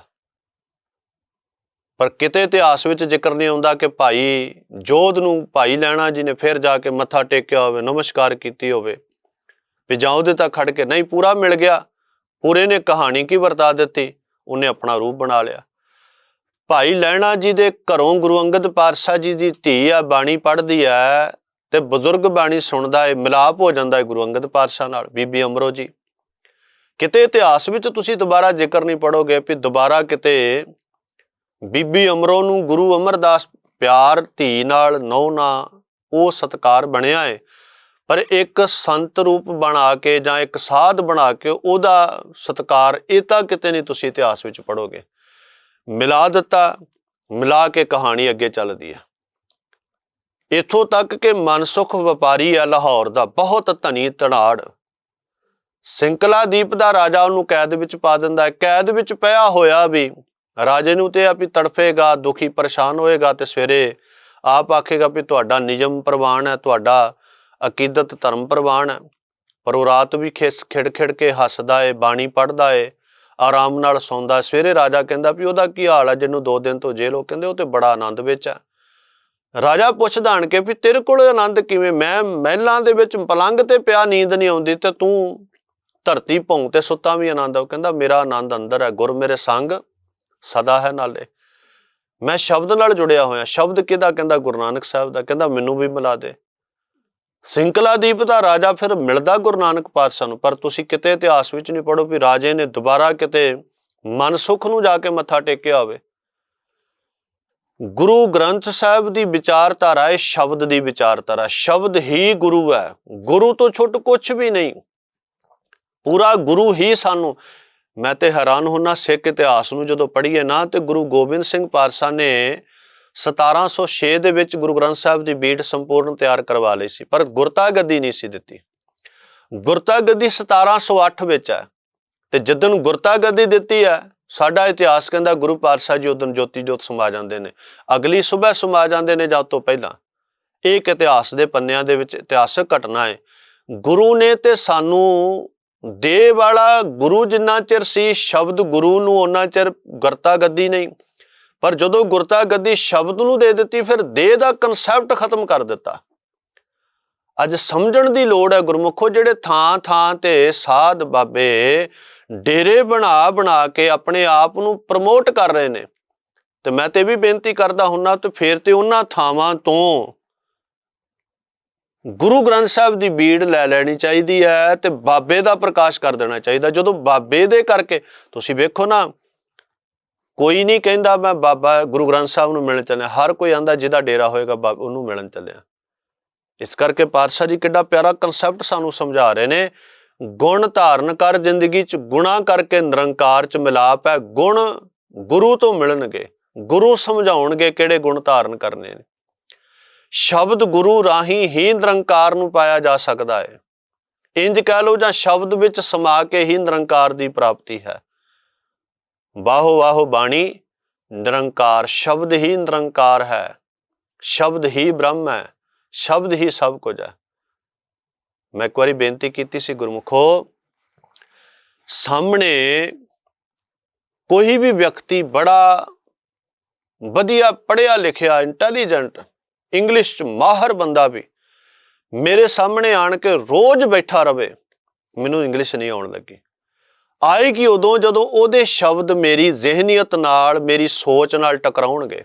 ਪਰ ਕਿਤੇ ਇਤਿਹਾਸ ਵਿੱਚ ਜ਼ਿਕਰ ਨਹੀਂ ਆਉਂਦਾ ਕਿ ਭਾਈ ਜੋਧ ਨੂੰ ਭਾਈ ਲੈਣਾ ਜੀ ਨੇ ਫਿਰ ਜਾ ਕੇ ਮੱਥਾ ਟੇਕਿਆ ਹੋਵੇ, ਨਮਸਕਾਰ ਕੀਤੀ ਹੋਵੇ। ਵੀ ਜਾਂ ਉਹਦੇ ਤਾਂ ਖੜ ਕੇ, ਨਹੀਂ, ਪੂਰਾ ਮਿਲ ਗਿਆ। ਪੂਰੇ ਨੇ ਕਹਾਣੀ ਕੀ ਵਰਤਾ ਦਿੱਤੀ? ਉਹਨੇ ਆਪਣਾ ਰੂਪ ਬਣਾ ਲਿਆ। ਭਾਈ ਲੈਣਾ ਜੀ ਦੇ ਘਰੋਂ ਗੁਰੂ ਅੰਗਦ ਪਾਤਸ਼ਾਹ ਜੀ ਦੀ ਧੀ ਆ, ਬਾਣੀ ਪੜ੍ਹਦੀ ਆ ਤੇ ਬਜ਼ੁਰਗ ਬਾਣੀ ਸੁਣਦਾ ਏ, ਮਿਲਾਪ ਹੋ ਜਾਂਦਾ ਏ ਗੁਰੂ ਅੰਗਦ ਪਾਤਸ਼ਾਹ ਨਾਲ, ਬੀਬੀ ਅਮਰੋ ਜੀ। ਕਿਤੇ ਇਤਿਹਾਸ ਵਿੱਚ ਤੁਸੀਂ ਦੁਬਾਰਾ ਜ਼ਿਕਰ ਨਹੀਂ ਪੜੋਗੇ ਵੀ ਦੁਬਾਰਾ ਕਿਤੇ ਬੀਬੀ ਅਮਰੋ ਨੂੰ ਗੁਰੂ ਅਮਰਦਾਸ ਪਿਆਰ ਧੀ ਨਾਲ ਨੌ ਨਾ ਉਹ ਸਤਕਾਰ ਬਣਿਆ ਏ, ਪਰ ਇੱਕ ਸੰਤ ਰੂਪ ਬਣਾ ਕੇ ਜਾਂ ਇੱਕ ਸਾਧ ਬਣਾ ਕੇ ਉਹਦਾ ਸਤਕਾਰ ਇਹ ਤਾਂ ਕਿਤੇ ਨਹੀਂ ਤੁਸੀਂ ਇਤਿਹਾਸ ਵਿੱਚ ਪੜੋਗੇ ਮਿਲਾ ਦਿੱਤਾ, ਮਿਲਾ ਕੇ ਕਹਾਣੀ ਅੱਗੇ ਚੱਲਦੀ ਹੈ। ਇਥੋਂ ਤੱਕ ਕਿ ਮਨਸੁਖ ਵਪਾਰੀ ਆ ਲਾਹੌਰ ਦਾ, ਬਹੁਤ ਧਨੀ ਤਣਾੜ ਸਿੰਕਲਾ ਦੀਪ ਦਾ ਰਾਜਾ ਉਹਨੂੰ ਕੈਦ ਵਿੱਚ ਪਾ ਦਿੰਦਾ ਹੈ। ਕੈਦ ਵਿੱਚ ਪਿਆ ਹੋਇਆ ਵੀ ਰਾਜੇ ਨੂੰ ਤੇ ਆ ਵੀ ਤੜਫੇਗਾ, ਦੁਖੀ ਪਰੇਸ਼ਾਨ ਹੋਏਗਾ ਤੇ ਸਵੇਰੇ ਆਪ ਆਖੇਗਾ ਵੀ ਤੁਹਾਡਾ ਨਿਯਮ ਪ੍ਰਵਾਨ ਹੈ, ਤੁਹਾਡਾ ਅਕੀਦਤ ਧਰਮ ਪ੍ਰਵਾਨ ਹੈ। ਪਰ ਉਹ ਰਾਤ ਵੀ ਖਿਸ ਖਿੜ ਖਿੜ ਕੇ ਹੱਸਦਾ ਏ, ਬਾਣੀ ਪੜ੍ਹਦਾ ਏ। ਆਰਾਮ ਨਾਲ ਸੌਂਦਾ। ਸਵੇਰੇ ਰਾਜਾ ਕਹਿੰਦਾ ਵੀ ਉਹਦਾ ਕੀ ਹਾਲ ਹੈ ਜਿਹਨੂੰ ਦੋ ਦਿਨ ਤੋਂ ਜੇਲ੍ਹ ਹੋ ਕਹਿੰਦੇ, ਉਹ ਤੇ ਬੜਾ ਆਨੰਦ ਵਿੱਚ ਹੈ ਰਾਜਾ ਪੁੱਛਦਾ ਆਣ ਕੇ ਵੀ ਤੇਰੇ ਕੋਲ ਆਨੰਦ ਕਿਵੇਂ? ਮੈਂ ਮਹਿਲਾਂ ਦੇ ਵਿੱਚ ਪਲੰਗ ਤੇ ਪਿਆ, ਨੀਂਦ ਨਹੀਂ ਆਉਂਦੀ ਤੇ ਤੂੰ ਧਰਤੀ ਭੌਂ ਤੇ ਸੁੱਤਾ ਵੀ ਆਨੰਦ ਆ। ਉਹ ਕਹਿੰਦਾ, ਮੇਰਾ ਆਨੰਦ ਅੰਦਰ ਹੈ ਗੁਰ ਮੇਰੇ ਸੰਗ ਸਦਾ ਹੈ ਨਾਲੇ। ਮੈਂ ਸ਼ਬਦ ਨਾਲ ਜੁੜਿਆ ਹੋਇਆ। ਸ਼ਬਦ ਕਿਹਦਾ? ਕਹਿੰਦਾ ਗੁਰੂ ਨਾਨਕ ਸਾਹਿਬ ਦਾ। ਕਹਿੰਦਾ, ਮੈਨੂੰ ਵੀ ਮਿਲਾ ਦੇ। ਸਿੰਕਲਾ ਦੀਪ ਦਾ ਰਾਜਾ ਫਿਰ ਮਿਲਦਾ ਗੁਰੂ ਨਾਨਕ ਪਾਤਸ਼ਾਹ ਨੂੰ, ਪਰ ਤੁਸੀਂ ਕਿਤੇ ਇਤਿਹਾਸ ਵਿੱਚ ਨਹੀਂ ਪੜੋ ਵੀ ਰਾਜੇ ਨੇ ਦੁਬਾਰਾ ਕਿਤੇ ਮਨਸੁਖ ਨੂੰ ਜਾ ਕੇ ਮੱਥਾ ਟੇਕਿਆ ਹੋਵੇ। ਗੁਰੂ ਗ੍ਰੰਥ ਸਾਹਿਬ ਦੀ ਵਿਚਾਰਧਾਰਾ ਹੈ ਸ਼ਬਦ ਦੀ ਵਿਚਾਰਧਾਰਾ, ਸ਼ਬਦ ਹੀ ਗੁਰੂ ਹੈ। ਗੁਰੂ ਤੋਂ ਛੁੱਟ ਕੁਝ ਵੀ ਨਹੀਂ। ਪੂਰਾ ਗੁਰੂ ਹੀ ਸਾਨੂੰ। ਮੈਂ ਤੇ ਹੈਰਾਨ ਹੁੰਨਾ, ਸਿੱਖ ਇਤਿਹਾਸ ਨੂੰ ਜਦੋਂ ਪੜ੍ਹੀਏ ਨਾ, ਤੇ ਗੁਰੂ ਗੋਬਿੰਦ ਸਿੰਘ ਪਾਤਸ਼ਾਹ ਨੇ 1706 ਦੇ ਵਿੱਚ ਗੁਰੂ ਗ੍ਰੰਥ ਸਾਹਿਬ ਦੀ ਬੀਟ ਸੰਪੂਰਨ ਤਿਆਰ ਕਰਵਾ ਲਈ ਸੀ, ਪਰ ਗੁਰਤਾ ਗੱਦੀ ਨਹੀਂ ਸੀ ਦਿੱਤੀ। ਗੁਰਤਾ ਗੱਦੀ 1708 ਵਿੱਚ ਹੈ ਤੇ ਜਦੋਂ ਗੁਰਤਾ ਗੱਦੀ ਦਿੱਤੀ ਹੈ, ਸਾਡਾ ਇਤਿਹਾਸ ਕਹਿੰਦਾ ਗੁਰੂ ਪਾਤਸ਼ਾਹ ਜੀ ਉਦੋਂ ਜੋਤੀ ਜੋਤ ਸਮਾ ਜਾਂਦੇ ਨੇ, ਅਗਲੀ ਸਵੇਰ ਸਮਾ ਜਾਂਦੇ ਨੇ ਜਾਂ ਤੋਂ ਪਹਿਲਾਂ। ਇਹ ਇੱਕ ਇਤਿਹਾਸ ਦੇ ਪੰਨਿਆਂ ਦੇ ਵਿੱਚ ਇਤਿਹਾਸਕ ਘਟਨਾ ਹੈ। ਗੁਰੂ ਨੇ ਤੇ ਸਾਨੂੰ ਦੇ ਵਾਲਾ ਗੁਰੂ ਜਿੰਨਾ ਚਿਰ ਸੀ, ਸ਼ਬਦ ਗੁਰੂ ਨੂੰ ਉਹਨਾਂ ਚਿਰ ਗੁਰਤਾ ਗੱਦੀ ਨਹੀਂ ਪਰ ਜਦੋਂ ਗੁਰਤਾ ਗੱਦੀ ਸ਼ਬਦ ਨੂੰ ਦੇ ਦਿੱਤੀ, ਫਿਰ ਦੇਹ ਦਾ ਕਨਸੈਪਟ ਖਤਮ ਕਰ ਦਿੱਤਾ। ਅੱਜ ਸਮਝਣ ਦੀ ਲੋੜ ਹੈ ਗੁਰਮੁਖੋ, ਜਿਹੜੇ ਥਾਂ ਥਾਂ ਤੇ ਸਾਧ ਬਾਬੇ ਡੇਰੇ ਬਣਾ ਬਣਾ ਕੇ ਆਪਣੇ ਆਪ ਨੂੰ ਪ੍ਰਮੋਟ ਕਰ ਰਹੇ ਨੇ। ਤੇ ਮੈਂ ਤੇ ਵੀ ਬੇਨਤੀ ਕਰਦਾ ਹੁੰਨਾ, ਤੇ ਫੇਰ ਤੇ ਉਹਨਾਂ ਥਾਵਾਂ ਤੋਂ ਗੁਰੂ ਗ੍ਰੰਥ ਸਾਹਿਬ ਦੀ ਬੀੜ ਲੈ ਲੈਣੀ ਚਾਹੀਦੀ ਹੈ ਤੇ ਬਾਬੇ ਦਾ ਪ੍ਰਕਾਸ਼ ਕਰ ਦੇਣਾ ਚਾਹੀਦਾ। ਜਦੋਂ ਬਾਬੇ ਦੇ ਕਰਕੇ, ਤੁਸੀਂ ਵੇਖੋ ਨਾ ਕੋਈ ਨਹੀਂ ਕਹਿੰਦਾ ਮੈਂ ਬਾਬਾ ਗੁਰੂ ਗ੍ਰੰਥ ਸਾਹਿਬ ਨੂੰ ਮਿਲਣ ਚੱਲਿਆ। ਹਰ ਕੋਈ ਆਂਦਾ ਜਿਹਦਾ ਡੇਰਾ ਹੋਏਗਾ ਬਾਬ- ਉਹਨੂੰ ਮਿਲਣ ਚੱਲਿਆ। ਇਸ ਕਰਕੇ ਪਾਤਸ਼ਾਹ ਜੀ ਕਿੱਡਾ ਪਿਆਰਾ ਕਨਸੈਪਟ ਸਾਨੂੰ ਸਮਝਾ ਰਹੇ ਨੇ। ਗੁਣ ਧਾਰਨ ਕਰ ਜ਼ਿੰਦਗੀ ਚ, ਗੁਣਾ ਕਰਕੇ ਨਿਰੰਕਾਰ ਚ ਮਿਲਾਪ ਹੈ। ਗੁਣ ਗੁਰੂ ਤੋਂ ਮਿਲਣਗੇ। ਗੁਰੂ ਸਮਝਾਉਣਗੇ ਕਿਹੜੇ ਗੁਣ ਧਾਰਨ ਕਰਨੇ ਨੇ। ਸ਼ਬਦ ਗੁਰੂ ਰਾਹੀਂ ਹੀ ਨਿਰੰਕਾਰ ਨੂੰ ਪਾਇਆ ਜਾ ਸਕਦਾ ਹੈ। ਇੰਜ ਕਹਿ ਲਓ ਜਾਂ ਸ਼ਬਦ ਵਿੱਚ ਸਮਾ ਕੇ ਹੀ ਨਿਰੰਕਾਰ ਦੀ ਪ੍ਰਾਪਤੀ ਹੈ। ਬਾਹੋ ਬਾਹੋ ਬਾਣੀ, ਨਿਰੰਕਾਰ ਸ਼ਬਦ ਹੀ ਨਿਰੰਕਾਰ ਹੈ। ਸ਼ਬਦ ਹੀ ਬ੍ਰਹਮ ਹੈ, ਸ਼ਬਦ ਹੀ ਸਭ ਕੁਝ ਹੈ। ਮੈਂ ਇੱਕ ਵਾਰੀ ਬੇਨਤੀ ਕੀਤੀ ਸੀ ਗੁਰਮੁਖੋ, ਸਾਹਮਣੇ ਕੋਈ ਵੀ ਵਿਅਕਤੀ ਬੜਾ ਵਧੀਆ ਪੜ੍ਹਿਆ ਲਿਖਿਆ ਇੰਟੈਲੀਜੈਂਟ ਇੰਗਲਿਸ਼ ਚ ਮਾਹਰ ਬੰਦਾ ਵੀ ਮੇਰੇ ਸਾਹਮਣੇ ਆਣ ਕੇ ਰੋਜ਼ ਬੈਠਾ ਰਵੇ, ਮੈਨੂੰ ਇੰਗਲਿਸ਼ ਨਹੀਂ ਆਉਣ ਲੱਗੀ। ਆਏਗੀ ਉਦੋਂ ਜਦੋਂ ਉਹਦੇ ਸ਼ਬਦ ਮੇਰੀ ਜ਼ਿਹਨੀਅਤ ਨਾਲ, ਮੇਰੀ ਸੋਚ ਨਾਲ ਟਕਰਾਉਣਗੇ?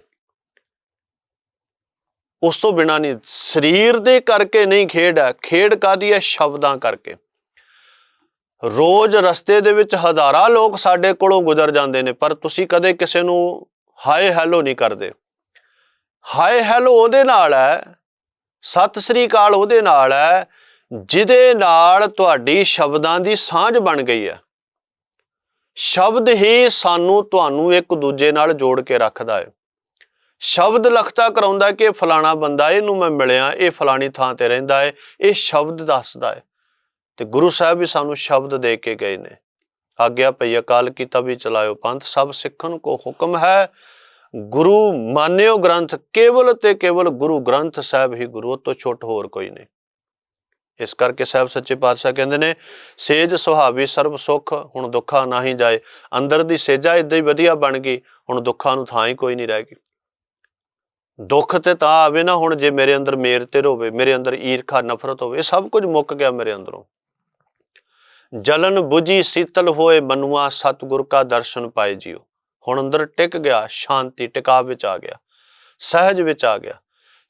ਉਸ ਤੋਂ ਬਿਨਾ ਨਹੀਂ, ਸਰੀਰ ਦੇ ਕਰਕੇ ਨਹੀਂ ਖੇਡ ਹੈ। ਖੇਡ ਕਾਦੀ ਹੈ? ਸ਼ਬਦਾਂ ਕਰਕੇ। ਰੋਜ਼ ਰਸਤੇ ਦੇ ਵਿੱਚ ਹਜ਼ਾਰਾਂ ਲੋਕ ਸਾਡੇ ਕੋਲੋਂ ਗੁਜ਼ਰ ਜਾਂਦੇ ਨੇ, ਪਰ ਤੁਸੀਂ ਕਦੇ ਕਿਸੇ ਨੂੰ ਹਾਏ ਹੈਲੋ ਨਹੀਂ ਕਰਦੇ। ਹਾਏ ਹੈਲੋ ਉਹਦੇ ਨਾਲ ਹੈ, ਸਤਿ ਸ੍ਰੀ ਅਕਾਲ ਉਹਦੇ ਨਾਲ ਹੈ, ਜਿਹਦੇ ਨਾਲ ਤੁਹਾਡੀ ਸ਼ਬਦਾਂ ਦੀ ਸਾਂਝ ਬਣ ਗਈ ਹੈ। ਸ਼ਬਦ ਹੀ ਸਾਨੂੰ ਤੁਹਾਨੂੰ ਇੱਕ ਦੂਜੇ ਨਾਲ ਜੋੜ ਕੇ ਰੱਖਦਾ ਹੈ ਸ਼ਬਦ ਲਖਤਾ ਕਰਾਉਂਦਾ ਕਿ ਇਹ ਫਲਾਣਾ ਬੰਦਾ, ਇਹਨੂੰ ਮੈਂ ਮਿਲਿਆ, ਇਹ ਫਲਾਣੀ ਥਾਂ ਤੇ ਰਹਿੰਦਾ ਹੈ ਇਹ ਸ਼ਬਦ ਦੱਸਦਾ ਹੈ ਤੇ ਗੁਰੂ ਸਾਹਿਬ ਵੀ ਸਾਨੂੰ ਸ਼ਬਦ ਦੇ ਕੇ ਗਏ ਨੇ। ਆਗਿਆ ਪਈ ਅਕਾਲ ਕੀ ਤਬੀ ਚਲਾਇਓ ਪੰਥ, ਸਭ ਸਿੱਖਣ ਕੋ ਹੁਕਮ ਹੈ। ਗੁਰੂ ਮਾਨਿਓ ਗ੍ਰੰਥ, ਕੇਵਲ ਤੇ ਕੇਵਲ ਗੁਰੂ ਗ੍ਰੰਥ ਸਾਹਿਬ ਹੀ ਗੁਰੂ ਤੋਂ ਛੋਟ ਹੋਰ ਕੋਈ ਨਹੀਂ। ਇਸ ਕਰਕੇ ਸਾਹਿਬ ਸੱਚੇ ਪਾਤਸ਼ਾਹ ਕਹਿੰਦੇ ਨੇ, ਸੇਜ ਸੁਹਾਵੀ ਸਰਬ ਸੁਖ, ਹੁਣ ਦੁੱਖਾਂ ਨਾਹੀ ਜਾਏ। ਅੰਦਰ ਦੀ ਸੇਜਾ ਇਦਾਂ ਹੀ ਵਧੀਆ ਬਣ ਗਈ, ਹੁਣ ਦੁੱਖਾਂ ਨੂੰ ਥਾਂ ਹੀ ਕੋਈ ਨਹੀਂ ਰਹਿ ਗਈ। ਦੁੱਖ ਤੇ ਤਾਂ ਆਵੇ ਨਾ ਹੁਣ ਜੇ ਮੇਰੇ ਅੰਦਰ ਮੇਰ ਤੇ ਹੋਵੇ ਮੇਰੇ ਅੰਦਰ ਈਰਖਾ, ਨਫ਼ਰਤ ਹੋਵੇ ਸਭ ਕੁਝ ਮੁੱਕ ਗਿਆ ਮੇਰੇ ਅੰਦਰੋਂ। ਜਲਨ 부ਜੀ ਸੀਤਲ ਹੋਏ ਮਨੁਆ, ਸਤਿਗੁਰ ਕਾ ਦਰਸ਼ਨ ਪਾਏ ਜਿਉ ਹੁਣ ਅੰਦਰ ਟਿਕ ਗਿਆ, ਸ਼ਾਂਤੀ ਟਿਕਾ ਵਿੱਚ ਆ ਗਿਆ, ਸਹਿਜ ਵਿੱਚ ਆ ਗਿਆ।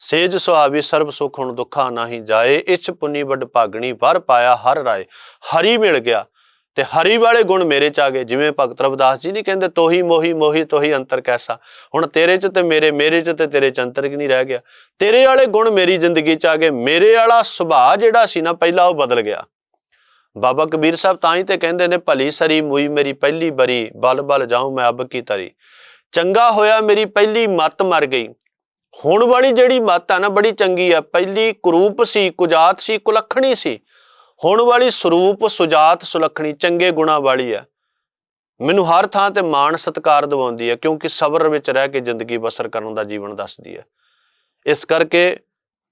ਸੇਜ ਸੁਹਾਵੀ ਸਰਬ ਸੁਖ ਹੁਣ ਦੁੱਖਾਂ ਨਾਹੀ ਜਾਏ, ਇਛ ਪੁੰਨੀ ਵੱਡ ਭਾਗਣੀ ਵਰ ਪਾਇਆ ਹਰ ਰਾਏ। ਹਰੀ ਮਿਲ ਗਿਆ ਤੇ ਹਰੀ ਵਾਲੇ ਗੁਣ ਮੇਰੇ ਚ ਆ ਗਏ, ਜਿਵੇਂ ਭਗਤ ਰਵਿਦਾਸ ਜੀ ਨਹੀਂ ਕਹਿੰਦੇ, ਤੋਹੀ ਮੋਹੀ ਮੋਹੀ ਤੋਹੀ ਅੰਤਰ ਕੈਸਾ। ਹੁਣ ਤੇਰੇ ਚ ਤੇ ਮੇਰੇ ਮੇਰੇ ਚ ਤੇ ਤੇਰੇ ਚ ਅੰਤਰ ਕਿ ਨਹੀਂ ਰਹਿ ਗਿਆ? ਤੇਰੇ ਵਾਲੇ ਗੁਣ ਮੇਰੀ ਜ਼ਿੰਦਗੀ ਚ ਆ ਗਏ, ਮੇਰੇ ਵਾਲਾ ਸੁਭਾਅ ਜਿਹੜਾ ਸੀ ਨਾ ਪਹਿਲਾਂ ਉਹ ਬਦਲ ਗਿਆ। ਬਾਬਾ ਕਬੀਰ ਸਾਹਿਬ ਤਾਂ ਹੀ ਤੇ ਕਹਿੰਦੇ ਨੇ, ਭਲੀ ਸਰੀ ਮੂਈ ਮੇਰੀ ਪਹਿਲੀ ਬਰੀ, ਬਲ ਬਲ ਜਾਉ ਮੈਂ ਅਬ ਕੀ ਤਰੀ। ਚੰਗਾ ਹੋਇਆ ਮੇਰੀ ਪਹਿਲੀ ਮੱਤ ਮਰ ਗਈ। ਹੁਣ ਵਾਲੀ ਜਿਹੜੀ ਮੱਤ ਆ ਨਾ, ਬੜੀ ਚੰਗੀ ਆ। ਪਹਿਲੀ ਕਰੂਪ ਸੀ, ਕੁਜਾਤ ਸੀ, ਕੁਲੱਖਣੀ ਸੀ। ਹੁਣ ਵਾਲੀ ਸਰੂਪ, ਸੁਜਾਤ, ਸੁਲੱਖਣੀ, ਚੰਗੇ ਗੁਣਾ ਵਾਲੀ ਆ। ਮੈਨੂੰ ਹਰ ਥਾਂ ਤੇ ਮਾਣ ਸਤਕਾਰ ਦਿਵਾਉਂਦੀ ਹੈ ਕਿਉਂਕਿ ਸਬਰ ਵਿੱਚ ਰਹਿ ਕੇ ਜ਼ਿੰਦਗੀ ਬਸਰ ਕਰਨ ਦਾ ਜੀਵਨ ਦੱਸਦੀ ਹੈ ਇਸ ਕਰਕੇ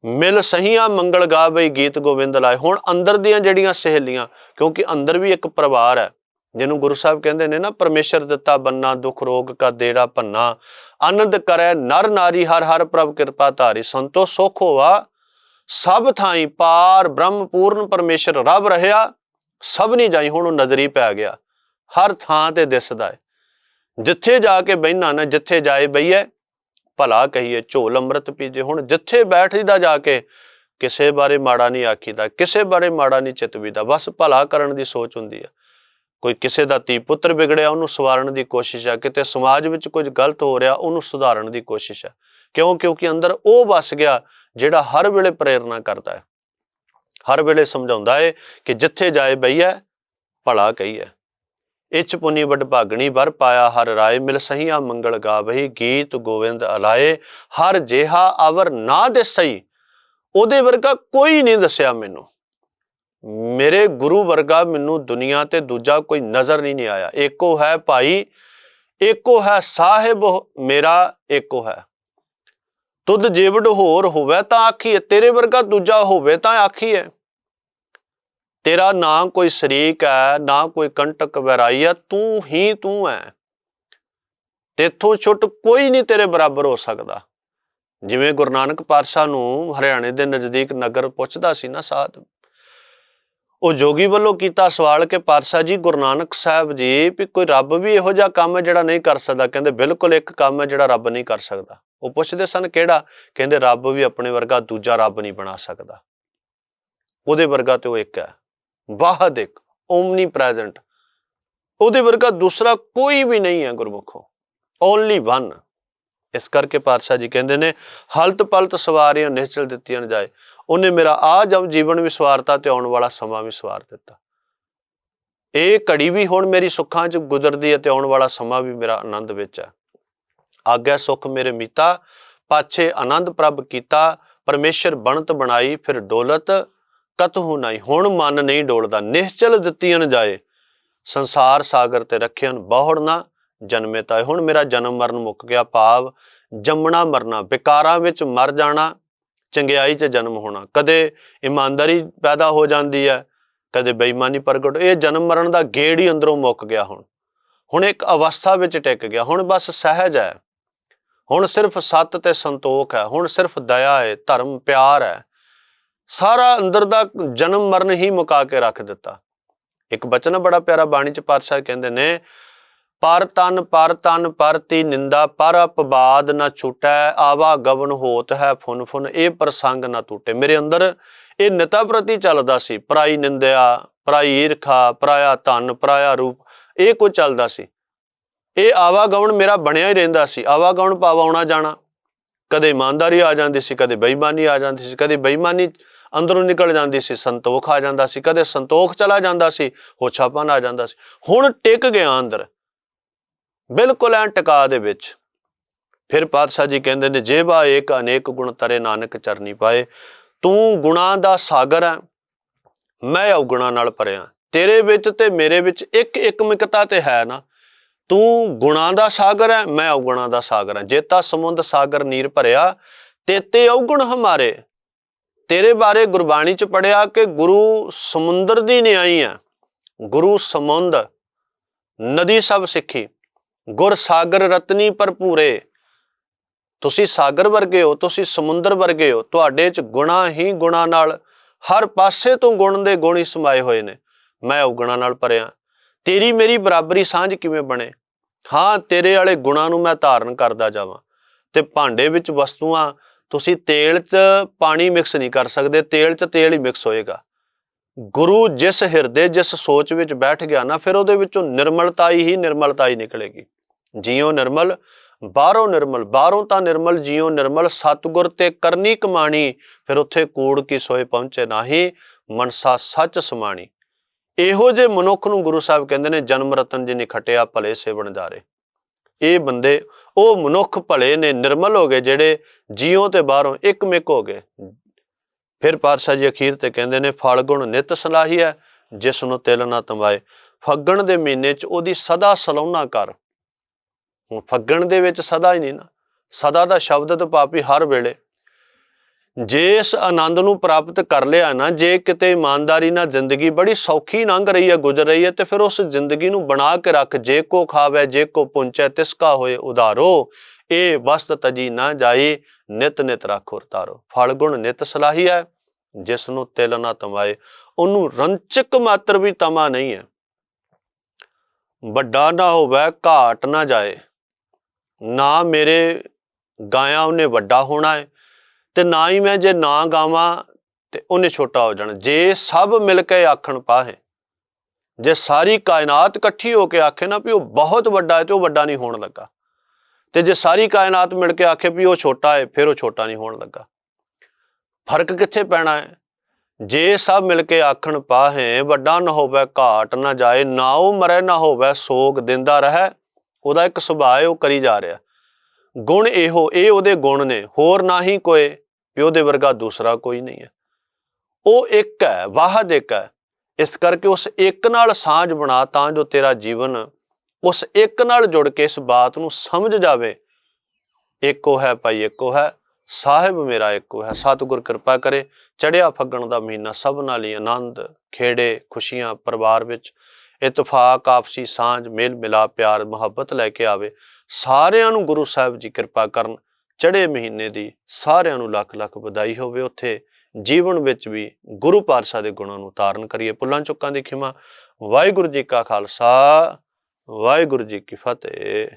ਮਿਲ ਸਹੀਆਂ ਮੰਗਲ ਗਾ ਬਈ ਗੀਤ ਗੋਵਿੰਦ ਲਾਏ। ਹੁਣ ਅੰਦਰ ਦੀਆਂ ਜਿਹੜੀਆਂ ਸਹੇਲੀਆਂ, ਕਿਉਂਕਿ ਅੰਦਰ ਵੀ ਇੱਕ ਪਰਿਵਾਰ ਹੈ ਜਿਹਨੂੰ ਗੁਰੂ ਸਾਹਿਬ ਕਹਿੰਦੇ ਨੇ ਨਾ, ਪਰਮੇਸ਼ਰ ਦਿੱਤਾ ਬੰਨਾ, ਦੁੱਖ, ਰੋਗ ਕਾ ਦੇੜਾ ਭੰਨਾ, ਆਨੰਦ ਕਰੈ ਨਰ ਨਾਰੀ, ਹਰ ਹਰ ਪ੍ਰਭ ਕਿਰਪਾ ਧਾਰੀ, ਸੰਤੋ ਸੁਖ ਹੋਵਾ ਸਭ ਥਾਈ ਪਾਰ ਬ੍ਰਹਮ ਪੂਰਨ ਪਰਮੇਸ਼ਰ ਰੱਬ ਰਹਾ ਸਭ ਨਹੀਂ ਜਾਈ ਹੁਣ ਉਹ ਨਜ਼ਰੀ ਪੈ ਗਿਆ, ਹਰ ਥਾਂ ਤੇ ਦਿਸਦਾ ਹੈ ਜਿੱਥੇ ਜਾ ਕੇ ਬਹਿਣਾ ਨਾ, ਜਿੱਥੇ ਜਾਏ ਬਈਏ, ਭਲਾ ਕਹੀਏ ਝੋਲ ਅੰਮ੍ਰਿਤ ਪੀਜੇ ਹੁਣ, ਜਿੱਥੇ ਬੈਠੀਦਾ ਜਾ ਕੇ, ਕਿਸੇ ਬਾਰੇ ਮਾੜਾ ਨਹੀਂ ਆਖੀਦਾ, ਕਿਸੇ ਬਾਰੇ ਮਾੜਾ ਨਹੀਂ ਚਿਤਵੀਦਾ, ਬਸ ਭਲਾ ਕਰਨ ਦੀ ਸੋਚ ਹੁੰਦੀ ਹੈ ਕੋਈ ਕਿਸੇ ਦਾ ਧੀ ਪੁੱਤਰ ਵਿਗੜਿਆ, ਉਹਨੂੰ ਸਵਾਰਨ ਦੀ ਕੋਸ਼ਿਸ਼ ਆ, ਕਿਤੇ ਸਮਾਜ ਵਿੱਚ ਕੁਝ ਗਲਤ ਹੋ ਰਿਹਾ, ਉਹਨੂੰ ਸੁਧਾਰਨ ਦੀ ਕੋਸ਼ਿਸ਼ ਹੈ ਕਿਉਂ? ਕਿਉਂਕਿ ਅੰਦਰ ਉਹ ਵਸ ਗਿਆ ਜਿਹੜਾ ਹਰ ਵੇਲੇ ਪ੍ਰੇਰਣਾ ਕਰਦਾ ਹੈ। ਹਰ ਵੇਲੇ ਸਮਝਾਉਂਦਾ ਹੈ ਕਿ ਜਿੱਥੇ ਜਾਏ ਬਈਐ ਭਲਾ ਕਹੀਏ ਇਚ ਪੁਨੀ ਵੱਡ ਭਾਗਣੀ ਵਰ ਪਾਇਆ ਹਰ ਰਾਏ, ਮਿਲ ਸਹੀਆਂ ਮੰਗਲ ਗਾਵਹੀ, ਗੀਤ ਗੋਵਿੰਦ ਅਲਾਏ। ਹਰ ਜੇਹਾ ਅਵਰ ਨਾ ਦੇ ਸਹੀ, ਉਹਦੇ ਵਰਗਾ ਕੋਈ ਨਹੀਂ ਦੱਸਿਆ ਮੈਨੂੰ। ਮੇਰੇ ਗੁਰੂ ਵਰਗਾ ਮੈਨੂੰ ਦੁਨੀਆ ਤੇ ਦੂਜਾ ਕੋਈ ਨਜ਼ਰ ਨਹੀਂ ਨਹੀਂ ਆਇਆ। ਏਕੋ ਹੈ ਭਾਈ ਏਕੋ ਹੈ ਸਾਹਿਬ, ਮੇਰਾ ਏਕੋ ਹੈ। ਤੁਧ ਜੀਵੜ ਹੋਰ ਹੋਵੇ ਤਾਂ ਆਖੀਏ ਤੇਰੇ ਵਰਗਾ ਦੂਜਾ ਹੋਵੇ ਤਾਂ ਆਖੀਏ ਤੇਰਾ ਨਾ ਕੋਈ ਸ਼ਰੀਕ ਹੈ, ਨਾ ਕੋਈ ਕੰਟਕ ਵੈਰਾਈ ਹੈ ਤੂੰ ਹੀ ਤੂੰ ਹੈ ਤੇਥੋਂ ਛੁੱਟ ਕੋਈ ਨਹੀਂ ਤੇਰੇ ਬਰਾਬਰ ਹੋ ਸਕਦਾ। ਜਿਵੇਂ ਗੁਰੂ ਨਾਨਕ ਪਾਤਸ਼ਾਹ ਨੂੰ ਹਰਿਆਣੇ ਦੇ ਨਜ਼ਦੀਕ ਨਗਰ ਪੁੱਛਦਾ ਸੀ ਨਾ ਸਾਧ ਉਹ ਜੋਗੀ ਵੱਲੋਂ ਕੀਤਾ ਸਵਾਲ ਕਿ ਪਾਤਸ਼ਾਹ ਜੀ, ਗੁਰੂ ਨਾਨਕ ਸਾਹਿਬ ਜੀ ਵੀ ਕੋਈ ਰੱਬ ਵੀ ਇਹੋ ਜਿਹਾ ਕੰਮ ਹੈ ਜਿਹੜਾ ਨਹੀਂ ਕਰ ਸਕਦਾ? ਕਹਿੰਦੇ, ਬਿਲਕੁਲ ਇੱਕ ਕੰਮ ਹੈ ਜਿਹੜਾ ਰੱਬ ਨਹੀਂ ਕਰ ਸਕਦਾ। ਉਹ ਪੁੱਛਦੇ ਸਨ ਕਿਹੜਾ? ਕਹਿੰਦੇ, ਰੱਬ ਵੀ ਆਪਣੇ ਵਰਗਾ ਦੂਜਾ ਰੱਬ ਨਹੀਂ ਬਣਾ ਸਕਦਾ। ਉਹਦੇ ਵਰਗਾ ਤੇ ਉਹ ਇੱਕ ਹੈ। ਵਾਹਦ ਇੱਕ ਓਮਨੀ ਪ੍ਰੈਜ਼ੈਂਟ। ਉਹਦੇ ਵਰਗਾ ਦੂਸਰਾ ਕੋਈ ਵੀ ਨਹੀਂ ਹੈ ਗੁਰਮੁਖੋ। ਓਨਲੀ ਵਨ ਇਸ ਕਰਕੇ ਪਾਤਸ਼ਾਹ ਜੀ ਕਹਿੰਦੇ ਨੇ ਹਲਤ ਪਲਤ ਸਵਾਰੀਆਂ ਨਿਸ਼ਚਲ ਦਿੱਤੀਆਂ ਨ ਜਾਏ। ਉਹਨੇ ਮੇਰਾ ਆ ਜਬ ਜੀਵਨ ਵੀ ਸਵਾਰਤਾ ਤੇ ਆਉਣ ਵਾਲਾ ਸਮਾਂ ਵੀ ਸਵਾਰ ਦਿੱਤਾ। ਇਹ ਘੜੀ ਵੀ ਹੁਣ ਮੇਰੀ ਸੁੱਖਾਂ 'ਚ ਗੁਜ਼ਰਦੀ ਹੈ ਤੇ ਆਉਣ ਵਾਲਾ ਸਮਾਂ ਵੀ ਮੇਰਾ ਆਨੰਦ ਵਿੱਚ ਹੈ। ਆਗਿਆ ਸੁਖ ਮੇਰੇ ਮੀਤਾ, ਪਾਛੇ ਆਨੰਦ ਪ੍ਰਭ ਕੀਤਾ, ਪਰਮੇਸ਼ਰ ਬਣਤ ਬਣਾਈ, ਫਿਰ ਡੋਲਤ ਕਤਹੂ ਨਹੀਂ ਹੁਣ ਮਨ ਨਹੀਂ ਡੋਲਦਾ, ਨਿਸ਼ਚਲ ਦਿੱਤੀਆਂ ਨ ਜਾਏ। ਸੰਸਾਰ ਸਾਗਰ ਤੇ ਰੱਖਿਆਨ ਬਹੁੜ ਨਾ, ਜਨਮੇ ਤਾਏ। ਹੁਣ ਮੇਰਾ ਜਨਮ ਮਰਨ ਮੁੱਕ ਗਿਆ, ਭਾਵ ਜੰਮਣਾ ਮਰਨਾ, ਵਿਕਾਰਾਂ ਵਿੱਚ ਮਰ ਜਾਣਾ ਚੰਗਿਆਈ 'ਚ ਜਨਮ ਹੋਣਾ। ਕਦੇ ਇਮਾਨਦਾਰੀ ਪੈਦਾ ਹੋ ਜਾਂਦੀ ਹੈ, ਕਦੇ ਬੇਈਮਾਨੀ ਪ੍ਰਗਟ ਇਹ ਜਨਮ ਮਰਨ ਦਾ ਗੇੜ ਹੀ ਅੰਦਰੋਂ ਮੁੱਕ ਗਿਆ ਹੁਣ। ਹੁਣ ਇੱਕ ਅਵਸਥਾ ਵਿੱਚ ਟਿਕ ਗਿਆ। ਹੁਣ ਬਸ ਸਹਿਜ ਹੈ। ਹੁਣ ਸਿਰਫ ਸੱਤ ਤੇ ਸੰਤੋਖ ਹੈ। ਹੁਣ ਸਿਰਫ ਦਇਆ ਹੈ, ਧਰਮ, ਪਿਆਰ ਹੈ। ਸਾਰਾ ਅੰਦਰ ਦਾ ਜਨਮ ਮਰਨ ਹੀ ਮੁਕਾ ਕੇ ਰੱਖ ਦਿੱਤਾ। ਇੱਕ ਬਚਨ ਬੜਾ ਪਿਆਰਾ ਬਾਣੀ ਚ ਪਾਤਸ਼ਾਹ ਕਹਿੰਦੇ ਨੇ ਪਰ ਤਨ ਪਰ ਤਨ, ਪਰ ਤੀ ਨਿੰਦਾ, ਪਰ ਅਪਵਾਦ ਨਾ ਛੁਟੈ, ਆਵਾ ਗਵਨ ਹੋਤ ਹੈ ਫੁਨ ਫੁਨ, ਇਹ ਪ੍ਰਸੰਗ ਨਾ ਟੁੱਟੇ। ਮੇਰੇ ਅੰਦਰ ਇਹ ਨਿਤਾ ਪ੍ਰਤੀ ਚੱਲਦਾ ਸੀ। ਪਰਾਈ ਨਿੰਦਿਆ, ਪਰਾਈ ਈਰਖਾ, ਪਰਾਇਆ ਧਨ, ਪਰਾਇਆ ਰੂਪ, ਇਹ ਕੁਝ ਚੱਲਦਾ ਸੀ। ਇਹ ਆਵਾਗਮਨ ਮੇਰਾ ਬਣਿਆ ਹੀ ਰਹਿੰਦਾ ਸੀ। ਆਵਾ ਆਵਾਗਮਨ ਭਾਵ ਆਉਣਾ ਜਾਣਾ। ਕਦੇ ਇਮਾਨਦਾਰੀ ਆ ਜਾਂਦੀ ਸੀ, ਕਦੇ ਬੇਈਮਾਨੀ ਆ ਜਾਂਦੀ ਸੀ, ਕਦੇ ਬੇਈਮਾਨੀ ਅੰਦਰੋਂ ਨਿਕਲ ਜਾਂਦੀ ਸੀ, ਸੰਤੋਖ ਆ ਜਾਂਦਾ ਸੀ, ਕਦੇ ਸੰਤੋਖ ਚਲਾ ਜਾਂਦਾ ਸੀ, ਹੋਛਾਪਨ ਆ ਜਾਂਦਾ ਸੀ। ਹੁਣ ਟਿਕ ਗਿਆ ਅੰਦਰ। ਬਿਲਕੁਲ ਐਂ ਟਿਕਾ ਦੇ ਵਿੱਚ। ਫਿਰ ਪਾਤਸ਼ਾਹ ਜੀ ਕਹਿੰਦੇ ਨੇ ਜੇਬਾ ਏਕ ਅਨੇਕ ਗੁਣ ਤਰੇ ਨਾਨਕ ਚਰਨੀ ਪਾਏ, ਤੂੰ ਗੁਣਾ ਦਾ ਸਾਗਰ ਹੈ ਮੈਂ ਔਗੁਣਾ ਨਾਲ ਭਰਿਆ। ਤੇਰੇ ਵਿੱਚ ਤੇ ਮੇਰੇ ਵਿੱਚ ਇੱਕ ਇੱਕਮਿਕਤਾ ਤੇ ਹੈ ਨਾ। ਤੂੰ ਗੁਣਾ ਦਾ ਸਾਗਰ ਹੈ ਮੈਂ ਔਗੁਣਾ ਦਾ ਸਾਗਰ ਹਾਂ ਜੇਤਾ ਸਮੁੰਦ ਸਾਗਰ ਨੀਰ ਭਰਿਆ ਤੇਤੇ ਔਗੁਣ ਹਮਾਰੇ। ਤੇਰੇ ਬਾਰੇ ਗੁਰਬਾਣੀ ਚ ਪੜਿਆ ਕਿ ਗੁਰੂ ਸਮੁੰਦਰ ਦੀ ਨਿਆਈ ਹੈ ਗੁਰੂ ਸਮੁੰਦ, ਨਦੀ ਸਭ ਸਿੱਖੀ। ਗੁਰ ਸਾਗਰ ਰਤਨੀ ਭਰਪੂਰੇ। ਤੁਸੀਂ ਸਾਗਰ ਵਰਗੇ ਹੋ, ਤੁਸੀਂ ਸਮੁੰਦਰ ਵਰਗੇ ਹੋ, ਤੁਹਾਡੇ ਚ ਗੁਣਾ ਹੀ ਗੁਣਾ ਨਾਲ ਹਰ ਪਾਸੇ ਤੋਂ ਗੁਣ ਦੇ ਗੁਣ ਹੀ ਸਮਾਏ ਹੋਏ ਨੇ। ਮੈਂ ਔਗੁਣਾ ਨਾਲ ਭਰਿਆ। ਤੇਰੀ ਮੇਰੀ ਬਰਾਬਰੀ ਸਾਂਝ ਕਿਵੇਂ ਬਣੇ? ਹਾਂ, ਤੇਰੇ ਵਾਲੇ ਗੁਣਾਂ ਨੂੰ ਮੈਂ ਧਾਰਨ ਕਰਦਾ ਜਾਵਾਂ। ਤੇ ਭਾਂਡੇ ਵਿੱਚ ਵਸਤੂਆਂ, ਤੁਸੀਂ ਤੇਲ 'ਚ ਪਾਣੀ ਮਿਕਸ ਨਹੀਂ ਕਰ ਸਕਦੇ, ਤੇਲ 'ਚ ਤੇਲ ਹੀ ਮਿਕਸ ਹੋਏਗਾ। ਗੁਰੂ ਜਿਸ ਹਿਰਦੇ, ਜਿਸ ਸੋਚ ਵਿੱਚ ਬੈਠ ਗਿਆ ਨਾ, ਫਿਰ ਉਹਦੇ ਵਿੱਚੋਂ ਨਿਰਮਲਤਾ ਹੀ ਨਿਰਮਲਤਾ ਹੀ ਨਿਕਲੇਗੀ। ਜਿਉ ਨਿਰਮਲ, ਬਾਹਰੋਂ ਨਿਰਮਲ, ਬਾਹਰੋਂ ਤਾਂ ਨਿਰਮਲ, ਜਿਉ ਨਿਰਮਲ, ਸਤਗੁਰ ਤੇ ਕਰਨੀ ਕਮਾਣੀ, ਫਿਰ ਉੱਥੇ ਕੂੜ ਕੀ ਸੋਏ ਪਹੁੰਚੇ ਨਾਹੀ, ਮਨਸਾ ਸੱਚ ਸਮਾਣੀ। ਇਹੋ ਜੇ ਮਨੁੱਖ ਨੂੰ ਗੁਰੂ ਸਾਹਿਬ ਕਹਿੰਦੇ ਨੇ, ਜਨਮ ਰਤਨ ਜਿਨੀ ਖਟਿਆ, ਭਲੇ ਸੇਵਣ ਜਾਰੇ ਇਹ ਬੰਦੇ, ਉਹ ਮਨੁੱਖ ਭਲੇ ਨੇ, ਨਿਰਮਲ ਹੋ ਗਏ ਜਿਹੜੇ ਜੀਉ ਤੇ ਬਾਹਰੋਂ ਇੱਕ ਮਿਕ ਹੋ ਗਏ। ਫਿਰ ਪਾਤਸ਼ਾਹ ਜੀ ਅਖੀਰ ਤੇ ਕਹਿੰਦੇ ਨੇ, ਫਲ ਗੁਣ ਨਿਤ ਸਲਾਹੀ ਹੈ ਜਿਸ ਨੂੰ ਤਿਲ ਨਾ ਤਮਾਏ ਫੱਗਣ ਦੇ ਮਹੀਨੇ 'ਚ ਉਹਦੀ ਸਦਾ ਸਲਾਹੁਣਾ ਕਰ ਹੁਣ ਫੱਗਣ ਦੇ ਵਿੱਚ ਸਦਾ ਹੀ ਨਹੀਂ ਨਾ, ਸਦਾ ਦਾ ਸ਼ਬਦ ਤਾਂ ਪਾਪੀ ਹਰ ਵੇਲੇ। ਜੇ ਇਸ ਆਨੰਦ ਨੂੰ ਪ੍ਰਾਪਤ ਕਰ ਲਿਆ ਨਾ, ਜੇ ਕਿਤੇ ਇਮਾਨਦਾਰੀ ਨਾਲ ਜ਼ਿੰਦਗੀ ਬੜੀ ਸੌਖੀ ਲੰਘ ਰਹੀ ਹੈ, ਗੁਜ਼ਰ ਰਹੀ ਹੈ, ਤੇ ਫਿਰ ਉਸ ਜ਼ਿੰਦਗੀ ਨੂੰ ਬਣਾ ਕੇ ਰੱਖ, ਜੇ ਕੋ ਖਾਵੇ, ਜੇ ਕੋ ਪੁੰਚੈ ਤਿਸ ਕਾ ਹੋਏ ਉਧਾਰੋ। ਇਹ ਵਸਤ ਤਜੀ ਨਾ ਜਾਈ, ਨਿਤ ਨਿਤ ਰੱਖੋ ਉਤਾਰੋ ਫਲ ਗੁਣ ਨਿਤ ਸਲਾਹੀ ਹੈ, ਜਿਸ ਨੂੰ ਤਿਲ ਨਾ ਤਮਾਏ। ਉਹਨੂੰ ਰੰਚਕ ਮਾਤਰ ਵੀ ਤਮਾ ਨਹੀਂ ਹੈ। ਵੱਡਾ ਨਾ ਹੋਵੇ, ਘਾਟ ਨਾ ਜਾਏ। ਨਾ ਮੇਰੇ ਗਾਇਆ ਉਹਨੇ ਵੱਡਾ ਹੋਣਾ ਹੈ ਤੇ ਨਾ ਹੀ ਮੈਂ ਜੇ ਨਾ ਗਾਵਾਂ ਤੇ ਉਹਨੇ ਛੋਟਾ ਹੋ ਜਾਣਾ। ਜੇ ਸਭ ਮਿਲ ਕੇ ਆਖਣ ਪਾਹੇ, ਜੇ ਸਾਰੀ ਕਾਇਨਾਤ ਇਕੱਠੀ ਹੋ ਕੇ ਆਖੇ ਨਾ ਵੀ ਉਹ ਬਹੁਤ ਵੱਡਾ ਹੈ ਤੇ ਉਹ ਵੱਡਾ ਨਹੀਂ ਹੋਣ ਲੱਗਾ। ਤੇ ਜੇ ਸਾਰੀ ਕਾਇਨਾਤ ਮਿਲ ਕੇ ਆਖੇ ਵੀ ਉਹ ਛੋਟਾ ਹੈ ਫਿਰ ਉਹ ਛੋਟਾ ਨਹੀਂ ਹੋਣ ਲੱਗਾ। ਫ਼ਰਕ ਕਿੱਥੇ ਪੈਣਾ ਹੈ ਜੇ ਸਭ ਮਿਲ ਕੇ ਆਖਣ ਪਾਹੇ, ਵੱਡਾ ਨਾ ਹੋਵੇ ਘਾਟ ਨਾ ਜਾਏ, ਨਾ ਉਹ ਮਰੇ ਨਾ ਹੋਵੇ ਸੋਗ ਦਿੰਦਾ ਰਹੇ ਉਹਦਾ ਇੱਕ ਸੁਭਾਅ ਹੈ, ਉਹ ਕਰੀ ਜਾ ਰਿਹਾ। ਗੁਣ ਇਹੋ, ਇਹ ਉਹਦੇ ਗੁਣ ਨੇ, ਹੋਰ ਨਾ ਹੀ ਕੋਈ, ਵੀ ਉਹਦੇ ਵਰਗਾ ਦੂਸਰਾ ਕੋਈ ਨਹੀਂ ਹੈ। ਉਹ ਇੱਕ ਹੈ, ਵਾਹਦ ਇੱਕ ਹੈ। ਇਸ ਕਰਕੇ ਉਸ ਇੱਕ ਨਾਲ ਸਾਂਝ ਬਣਾ ਤਾਂ ਜੋ ਤੇਰਾ ਜੀਵਨ ਉਸ ਇੱਕ ਨਾਲ ਜੁੜ ਕੇ ਇਸ ਬਾਤ ਨੂੰ ਸਮਝ ਜਾਵੇ। ਇੱਕੋ ਹੈ ਭਾਈ, ਇੱਕੋ ਹੈ। ਸਾਹਿਬ ਮੇਰਾ ਇੱਕੋ ਹੈ। ਸਤਿਗੁਰ ਕਿਰਪਾ ਕਰੇ। ਚੜਿਆ ਫੱਗਣ ਦਾ ਮਹੀਨਾ ਸਭ ਨਾਲ ਹੀ ਆਨੰਦ, ਖੇੜੇ, ਖੁਸ਼ੀਆਂ, ਪਰਿਵਾਰ ਵਿੱਚ ਇਤਫਾਕ, ਆਪਸੀ ਸਾਂਝ, ਮੇਲ ਮਿਲਾਪ, ਪਿਆਰ, ਮੁਹੱਬਤ ਲੈ ਕੇ ਆਵੇ। ਸਾਰਿਆਂ ਨੂੰ ਗੁਰੂ ਸਾਹਿਬ ਜੀ ਕਿਰਪਾ ਕਰਨ ਚੜੇ ਮਹੀਨੇ ਦੀ ਸਾਰਿਆਂ ਨੂੰ ਲੱਖ ਲੱਖ ਵਧਾਈ ਹੋਵੇ। ਉੱਥੇ ਜੀਵਨ ਵਿੱਚ ਵੀ ਗੁਰੂ ਪਾਤਸ਼ਾਹ ਦੇ ਗੁਣਾਂ ਨੂੰ ਤਾਰਨ ਕਰੀਏ। ਪੁੱਲਾਂ ਚੁੱਕਾਂ ਦੀ ਖਿਮਾ। ਵਾਹਿਗੁਰੂ ਜੀ ਕਾ ਖਾਲਸਾ, ਵਾਹਿਗੁਰੂ ਜੀ ਕੀ ਫਤਿਹ।